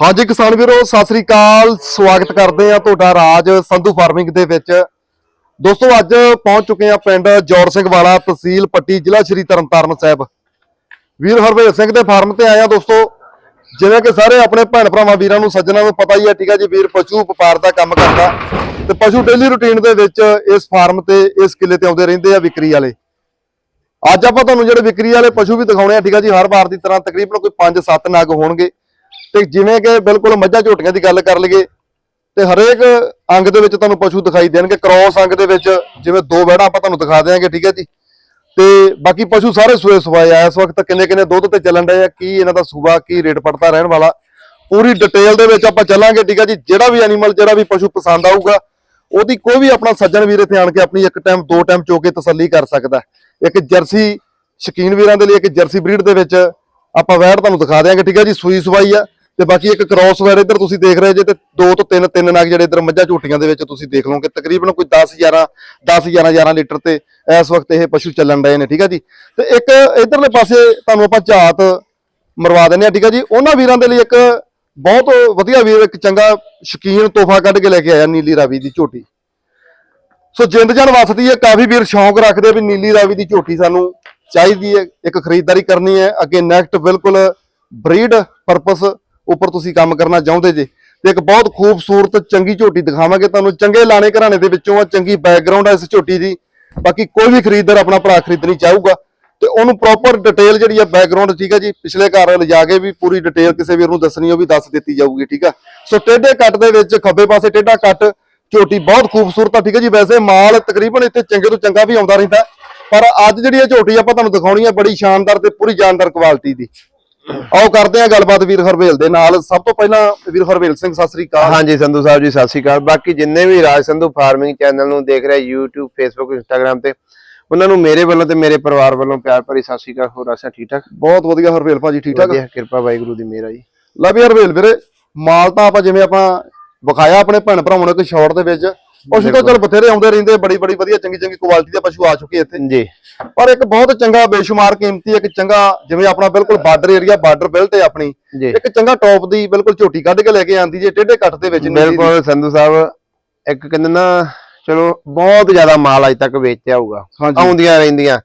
ਹਾਂਜੀ ਕਿਸਾਨ ਵੀਰੋ, ਸਤਿ ਸ੍ਰੀ ਅਕਾਲ। ਸਵਾਗਤ ਕਰਦੇ ਆ ਤੁਹਾਡਾ ਰਾਜ ਸੰਧੂ ਫਾਰਮਿੰਗ ਦੇ ਵਿੱਚ। ਦੋਸਤੋ, ਅੱਜ ਪਹੁੰਚ ਚੁੱਕੇ ਆ ਪਿੰਡ ਜ਼ੋਰ ਸਿੰਘ ਵਾਲਾ ਤਹਿਸੀਲ ਪੱਟੀ, ਜ਼ਿਲ੍ਹਾ ਸ਼੍ਰੀ ਤਰਨਤਾਰਨ ਸਾਹਿਬ। ਵੀਰ ਹਰਵੇਲ ਸਿੰਘ ਦੇ ਫਾਰਮ ਤੇ ਆਇਆ ਦੋਸਤੋ। ਜਿਵੇਂ ਕਿ ਸਾਰੇ ਆਪਣੇ ਭੈਣ ਭਰਾਵਾਂ, ਵੀਰਾਂ ਨੂੰ ਸੱਜਣਾ ਨੂੰ ਪਤਾ ਹੀ ਹੈ, ਠੀਕ ਹੈ ਜੀ, ਵੀਰ ਪਸ਼ੂ ਵਪਾਰ ਦਾ ਕੰਮ ਕਰਦਾ। ਤੇ ਪਸ਼ੂ ਡੇਲੀ ਰੁਟੀਨ ਦੇ ਵਿੱਚ ਇਸ ਫਾਰਮ ਤੇ, ਇਸ ਕਿੱਲੇ ਤੇ ਆਉਂਦੇ ਰਹਿੰਦੇ ਆ ਵਿਕਰੀ ਵਾਲੇ। ਅੱਜ ਆਪਾਂ ਤੁਹਾਨੂੰ ਜਿਹੜੇ ਵਿਕਰੀ ਵਾਲੇ ਪਸ਼ੂ ਵੀ ਦਿਖਾਉਣੇ ਆ, ਠੀਕ ਆ ਜੀ, ਹਰ ਵਾਰ ਦੀ ਤਰ੍ਹਾਂ ਤਕਰੀਬਨ ਕੋਈ 5-7 ਨਗ ਹੋਣਗੇ। ਤੇ ਜਿਵੇਂ ਕਿ ਬਿਲਕੁਲ ਮੱਝਾਂ ਝੋਟੀਆਂ ਦੀ ਗੱਲ ਕਰ ਲਈਏ, ਤੇ ਹਰੇਕ ਅੰਗ ਦੇ ਵਿੱਚ ਤੁਹਾਨੂੰ ਪਸ਼ੂ ਦਿਖਾਈ ਦੇਣਗੇ, ਕ੍ਰੋਸ ਅੰਗ ਦੇ ਵਿੱਚ ਜਿਵੇਂ ਦੋ ਵੜਾ ਆਪਾਂ ਤੁਹਾਨੂੰ ਦਿਖਾ ਦੇਵਾਂਗੇ ਠੀਕ ਹੈ ਜੀ। ਤੇ ਬਾਕੀ ਪਸ਼ੂ ਸਾਰੇ ਸੂਏ ਸਵਾਏ ਆ, ਇਸ ਵਕਤ ਕਿੰਨੇ ਕਿੰਨੇ ਦੁੱਧ ਤੇ ਚੱਲਣ ਡਏ ਆ, ਕੀ ਇਹਨਾਂ ਦਾ ਸੂਬਾ ਕੀ ਰੇਟ ਪੜਤਾ ਰਹਿਣ ਵਾਲਾ, ਪੂਰੀ ਡਿਟੇਲ ਦੇ ਵਿੱਚ ਆਪਾਂ ਚੱਲਾਂਗੇ, ਠੀਕ ਹੈ ਜੀ। ਜਿਹੜਾ ਵੀ ਐਨੀਮਲ ਜਿਹੜਾ ਵੀ ਪਸ਼ੂ ਪਸੰਦ ਆਊਗਾ, ਉਹਦੀ ਕੋਈ ਵੀ ਆਪਣਾ ਸੱਜਣ ਵੀਰ ਇੱਥੇ ਆਣ ਕੇ ਆਪਣੀ ਇੱਕ ਟਾਈਮ ਦੋ ਟਾਈਮ ਚੋ ਕੇ ਤਸੱਲੀ ਕਰ ਸਕਦਾ ਇੱਕ ਜਰਸੀ ਸ਼ਕੀਨ ਵੀਰਾਂ ਦੇ ਲਈ, ਇੱਕ ਜਰਸੀ ਬਰੀਡ ਦੇ ਵਿੱਚ ਆਪਾਂ ਵੈੜ ਤੁਹਾਨੂੰ ਦਿਖਾ ਦਿਆਂਗੇ, ਠੀਕ ਹੈ ਜੀ। ਸੂਈ ਸਵਾਈ ਆ ਤੇ ਬਾਕੀ ਇੱਕ ਕ੍ਰਾਸ ਵੈੜ ਇੱਧਰ ਤੁਸੀਂ ਦੇਖ ਰਹੇ ਜੇ ਤੇ ਦੋ ਤੋਂ ਤਿੰਨ ਤਿੰਨ ਨਗ ਜਿਹੜੇ ਇੱਧਰ ਮੱਝਾਂ ਝੋਟੀਆਂ ਦੇ ਵਿੱਚ ਤੁਸੀਂ ਦੇਖ ਲਓਗੇ, ਤਕਰੀਬਨ ਕੋਈ 10 11 10 11 11 ਲੀਟਰ ਤੇ ਇਸ ਵਕਤ ਇਹ ਪਸ਼ੂ ਚੱਲਣ ਰਹੇ ਨੇ, ਠੀਕ ਹੈ ਜੀ? ਤੇ ਇੱਕ ਇੱਧਰਲੇ ਪਾਸੇ ਤੁਹਾਨੂੰ ਆਪਾਂ ਝਾਤ ਮਰਵਾ ਦਿੰਦੇ ਆ ਠੀਕ ਹੈ ਜੀ? ਉਹਨਾਂ ਵੀਰਾਂ ਦੇ ਲਈ ਇੱਕ ਬਹੁਤ ਵਧੀਆ ਵੀਰ, ਇੱਕ ਚੰਗਾ ਸ਼ਕੀਨ ਤੋਹਫਾ ਕੱਢ ਕੇ ਲੈ ਕੇ ਆਇਆ ਨੀਲੀ ਰਾਵੀ ਦੀ ਝੋਟੀ। ਸੋ ਜਿੰਦ ਜਾਨ ਵਸਦੀ ਹੈ, ਕਾਫੀ ਵੀਰ ਸ਼ੌਂਕ ਰੱਖਦੇ ਆ ਵੀ ਨੀਲੀ ਰਾਵੀ ਦੀ ਝੋਟੀ ਸਾਨੂੰ ਚਾਹੀਦੀ ਹੈ, ਇੱਕ ਖਰੀਦਦਾਰੀ ਕਰਨੀ ਹੈ, ਅੱਗੇ ਨੈਕਸਟ ਬਿਲਕੁਲ ਬਰੀਡ ਪਰਪਸ ਉੱਪਰ ਤੁਸੀਂ ਕੰਮ ਕਰਨਾ ਚਾਹੁੰਦੇ ਜੇ ਤੇ ਇੱਕ ਬਹੁਤ ਖੂਬਸੂਰਤ ਚੰਗੀ ਝੋਟੀ ਦਿਖਾਵਾਂਗੇ ਤੁਹਾਨੂੰ। ਚੰਗੇ ਲਾਣੇ ਘਰਾਣੇ ਦੇ ਵਿੱਚੋਂ ਆ, ਚੰਗੀ ਬੈਕਗ੍ਰਾਉਂਡ ਹੈ ਇਸ ਝੋਟੀ ਦੀ। ਬਾਕੀ ਕੋਈ ਵੀ ਖਰੀਦਦਾਰ ਆਪਣਾ ਭਰਾ ਖਰੀਦਣੀ ਚਾਹੂਗਾ। ਤੇ ਉਹਨੂੰ ਪ੍ਰੋਪਰ ਡਿਟੇਲ ਜਿਹੜੀ ਆ ਬੈਕਗ੍ਰਾਉਂਡ ਠੀਕ ਹੈ ਜੀ, ਪਿਛਲੇ ਘਰ ਲਿਜਾ ਕੇ ਵੀ ਪੂਰੀ ਡਿਟੇਲ ਕਿਸੇ ਵੀਰ ਨੂੰ ਦੱਸਣੀ ਉਹ ਵੀ ਦੱਸ ਦਿੱਤੀ ਜਾਊਗੀ, ਠੀਕ ਆ। ਸੋ ਟੇਢੇ ਕੱਟ ਦੇ ਵਿੱਚ, ਖੱਬੇ ਪਾਸੇ ਟੇਢਾ ਕੱਟ, ਝੋਟੀ ਬਹੁਤ ਖੂਬਸੂਰਤ ਆ, ਠੀਕ ਹੈ ਜੀ। ਵੈਸੇ ਮਾਲ ਤਕਰੀਬਨ ਇੱਥੇ ਚੰਗੇ ਤੋਂ ਚੰਗਾ ਵੀ ਆਉਂਦਾ ਰਹਿੰਦਾ। ਪਰ ਅੱਜ ਜਿਹੜੀ ਇਹ ਝੋਟੀ ਆਪਾਂ ਤੁਹਾਨੂੰ ਦਿਖਾਉਣੀ ਆ, ਬੜੀ ਸ਼ਾਨਦਾਰ ਤੇ ਪੂਰੀ ਜਾਨਦਾਰ ਕੁਆਲਿਟੀ ਦੀ। ਆਓ ਕਰਦੇ ਆ ਗੱਲਬਾਤ ਵੀਰ ਹਰਵੇਲ ਦੇ ਨਾਲ। ਸਭ ਤੋਂ ਪਹਿਲਾਂ ਵੀਰ ਹਰਵੇਲ ਸਿੰਘ ਸਤਿ ਸ੍ਰੀ ਅਕਾਲ। ਹਾਂਜੀ ਸੰਧੂ ਸਾਹਿਬ ਜੀ ਸਤਿ ਸ਼੍ਰੀ ਅਕਾਲ। ਬਾਕੀ ਜਿੰਨੇ ਵੀ ਰਾਜ ਸੰਧੂ ਫਾਰਮਿੰਗ ਚੈਨਲ ਨੂੰ ਦੇਖ ਰਹੇ YouTube Facebook Instagram ਤੇ ਉਹਨਾਂ ਨੂੰ ਮੇਰੇ ਵੱਲੋਂ ਤੇ ਮੇਰੇ ਪਰਿਵਾਰ ਵੱਲੋਂ ਪਿਆਰ ਭਰੀ ਸਤਿ ਸ਼੍ਰੀ ਅਕਾਲ। ਹੋਰ ਆਸਾ ਠੀਕ ਠਾਕ? ਬਹੁਤ ਵਧੀਆ ਹਰਵੇਲ ਭਾਜੀ ਠੀਕ ਠਾਕ? ਵਧੀਆ ਕਿਰਪਾ ਵਾਹਿਗੁਰੂ ਦੀ ਮਿਹਰ ਆ ਜੀ। ਲੈ ਵੀ ਹਰਵੇਲ ਵੀਰੇ ਮਾਲ ਤਾਂ ਆਪਾਂ ਜਿਵੇਂ ਆਪਾਂ ਵਿਖਾਇਆ ਆਪਣੇ ਭੈਣ ਭਰਾਵਾਂ ਨੂੰ ਇੱਕ ਸ਼ਾਰਟ ਦੇ ਵਿੱਚ ਪਸ਼ੂ ਤਾਂ ਚਲ ਬਥੇਰੇ ਆਉਂਦੇ ਰਹਿੰਦੇ ਬੜੀ ਬੜੀ ਵਧੀਆ ਚੰਗੀ ਚੰਗੀ ਕੁਆਲਿਟੀ ਦੇ ਪਸ਼ੂ ਆ ਚੁੱਕੇ ਇੱਥੇ। ਜੀ। ਪਰ ਇੱਕ ਬਹੁਤ ਚੰਗਾ ਬੇਸ਼ੁਮਾਰ ਕੀਮਤੀ ਇੱਕ ਚੰਗਾ ਜਿਵੇਂ ਆਪਣਾ ਬਿਲਕੁਲ ਬਾਰਡਰ ਏਰੀਆ ਬਾਰਡਰ ਬਿਲਟ ਹੈ ਆਪਣੀ ਇੱਕ ਚੰਗਾ ਟੌਪ ਦੀ ਬਿਲਕੁਲ ਝੋਟੀ ਕੱਢ ਕੇ ਲੈ ਕੇ ਆਂਦੀ ਜੇ ਟੇਢੇ ਕੱਟ ਦੇ ਵਿੱਚ। ਬਿਲਕੁਲ ਸੰਧੂ ਸਾਹਿਬ ਇੱਕ ਕਹਿੰਦੇ ਨਾ ਚਲੋ ਬਹੁਤ ਜ਼ਿਆਦਾ ਮਾਲ ਅਜ ਤੱਕ ਵੇਚਿਆ ਹੋਊਗਾ। ਆਉਂਦੀਆਂ ਰਹਿੰਦੀਆਂ।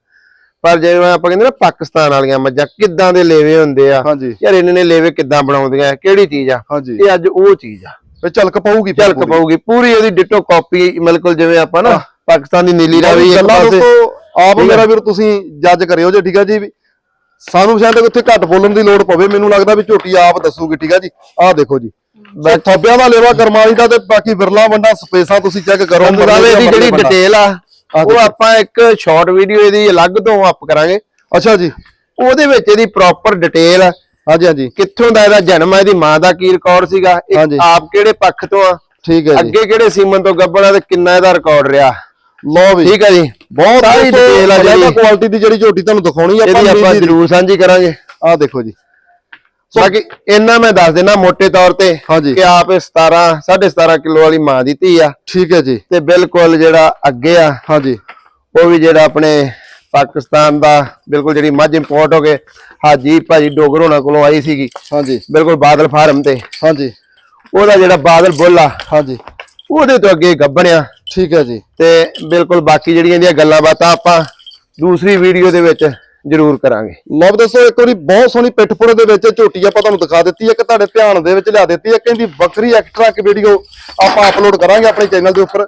ਪਰ ਜਿਵੇਂ ਆਪਾਂ ਕਹਿੰਦੇ ਨਾ ਪਾਕਿਸਤਾਨ ਵਾਲੀਆਂ ਮੱਝਾਂ ਕਿੱਦਾਂ ਦੇ ਲੇਵੇ ਹੁੰਦੇ ਆ? ਯਾਰ ਇਹਨਾਂ ਨੇ ਲੇਵੇ ਕਿੱਦਾਂ ਬਣਾਉਂਦੀਆਂ? ਕਿਹੜੀ ਚੀਜ਼ ਆ? ਇਹ ਅੱਜ ਉਹ ਚੀਜ਼ ਆ। ਇਹ ਝਲਕ ਪਊਗੀ ਝਲਕ। ਪਊਗੀ। ਪੂਰੀ ਉਹਦੀ ਡਿਟੋ ਕਾਪੀ ਬਿਲਕੁਲ ਜਿਵੇਂ ਆਪਾਂ ਨਾ ਪਾਕਿਸਤਾਨ ਦੀ ਨੀਲੀ ਰਾਵੀ ਇੱਕ ਪਾਸੇ। ਆਪ। ਮੇਰਾ ਵੀਰ ਤੁਸੀਂ ਜੱਜ ਕਰਿਓ ਜੇ ਠੀਕ ਹੈ ਜੀ। ਸਾਨੂੰ ਸ਼ਾਇਦ ਉੱਥੇ ਘੱਟ ਬੋਲਣ ਦੀ ਲੋੜ ਪਵੇ ਮੈਨੂੰ ਲੱਗਦਾ ਵੀ ਝੋਟੀ ਆਪ ਦੱਸੂਗੀ ਠੀਕ ਹੈ ਜੀ। ਆਹ ਦੇਖੋ ਜੀ। ਥੱਬਿਆਂ ਦਾ ਲੇਵਾ ਕਰਮਾਲੀ ਦਾ ਤੇ ਬਾਕੀ ਬਿਰਲਾ ਵੰਡਾ ਸਪੇਸਾਂ ਤੁਸੀਂ ਚੈੱਕ ਕਰੋ ਸਾਹਿਬ ਇਹਦੀ ਜਿਹੜੀ। ਡਿਟੇਲ ਆ ਉਹ। ਆਪਾਂ ਇੱਕ ਸ਼ਾਰਟ ਵੀਡੀਓ ਇਹਦੀ ਅਲੱਗ ਤੋਂ ਅਪ ਕਰਾਂਗੇ। ਅੱਛਾ ਜੀ। ਉਹਦੇ ਵਿੱਚ ਇਹਦੀ ਪ੍ਰੋਪਰ ਡਿਟੇਲ ਹਾਂਜੀ ਹਾਂਜੀ। ਕਿੱਥੋਂ ਦਾ ਇਹਦਾ ਜਨਮ ਆ? ਇਹਦੀ ਮਾਂ ਦਾ ਕੀ ਰਿਕਾਰਡ ਸੀਗਾ। ਇਹ ਆਪ ਕਿਹੜੇ ਪੱਖ ਤੋਂ ਆ? ਠੀਕ ਹੈ ਜੀ। ਅੱਗੇ ਕਿਹੜੇ ਸੀਮਨ ਤੋਂ ਗੱਬੜਾ ਤੇ ਕਿੰਨਾ ਇਹਦਾ ਰਿਕਾਰਡ ਰਿਹਾ? ਲਓ ਵੀ। ਠੀਕ ਆ ਜੀ। ਬਹੁਤ ਸਾਰੀ ਡਿਟੇਲ ਆ ਜਿਹੜੀ। ਕੁਆਲਿਟੀ ਦੀ ਜਿਹੜੀ ਝੋਟੀ ਤੁਹਾਨੂੰ ਦਿਖਾਉਣੀ ਆਪਾਂ ਇਹਦੀ ਆਪਾਂ। ਜ਼ਰੂਰ ਸਾਂਝੀ ਕਰਾਂਗੇ। ਆਹ ਦੇਖੋ ਜੀ। ਬਾਕੀ ਇੰਨਾ ਮੈਂ ਦੱਸ ਦੇਣਾ ਮੋٹے ਤੌਰ ਤੇ। ਕਿ ਆਪ ਇਹ 17 17.5 ਕਿਲੋ ਵਾਲੀ ਮਾਂ ਦੀ ਧੀ ਆ। ਠੀਕ ਹੈ ਜੀ। ਤੇ ਬਿਲਕੁਲ ਜਿਹੜਾ ਅੱਗੇ ਆ ਹਾਂਜੀ। ਉਹ ਵੀ ਜਿਹੜਾ ਆਪਣੇ ਪਾਕਿਸਤਾਨ ਦਾ ਬਿਲਕੁਲ ਜਿਹੜੀ ਮੱਝ ਇੰਪੋਰਟ ਹੋ ਕੇ ਹਾਜੀ ਭਾਜੀ ਡੋਗਰ ਹੋਣਾ ਕੋਲੋਂ ਆਈ ਸੀਗੀ। ਹਾਂਜੀ। ਬਿਲਕੁਲ ਬਾਦਲ ਫਾਰਮ ਤੇ। ਹਾਂਜੀ। ਉਹਦਾ ਜਿਹੜਾ ਬਾਦਲ ਬੁੱਲ ਆ ਹਾਂਜੀ। ਉਹਦੇ ਤੋਂ ਅੱਗੇ ਗੱਬਣਿਆ ਠੀਕ ਹੈ ਜੀ। ਤੇ ਬਿਲਕੁਲ ਬਾਕੀ ਜਿਹੜੀਆਂ ਇਹਦੀਆਂ ਗੱਲਾਂ ਬਾਤਾਂ ਆਪਾਂ ਦੂਸਰੀ ਵੀਡੀਓ ਦੇ ਵਿੱਚ ਜ਼ਰੂਰ ਕਰਾਂਗੇ। ਲਓ ਦੱਸੋ ਇੱਕ ਵਾਰੀ ਬਹੁਤ ਸੋਹਣੀ ਪਿੱਠਪੁਰੇ ਦੇ ਵਿੱਚ ਝੋਟੀ ਆਪਾਂ ਤੁਹਾਨੂੰ ਦਿਖਾ ਦਿੱਤੀ ਹੈ ਕਿ ਤੁਹਾਡੇ ਧਿਆਨ ਦੇ ਵਿੱਚ ਲਿਆ ਦਿੱਤੀ ਹੈ ਕਹਿੰਦੀ ਵੱਖਰੀ ਐਕਸਟਰਾ ਇੱਕ ਵੀਡੀਓ ਆਪਾਂ ਅਪਲੋਡ ਕਰਾਂਗੇ ਆਪਣੇ ਚੈਨਲ ਦੇ ਉੱਪਰ।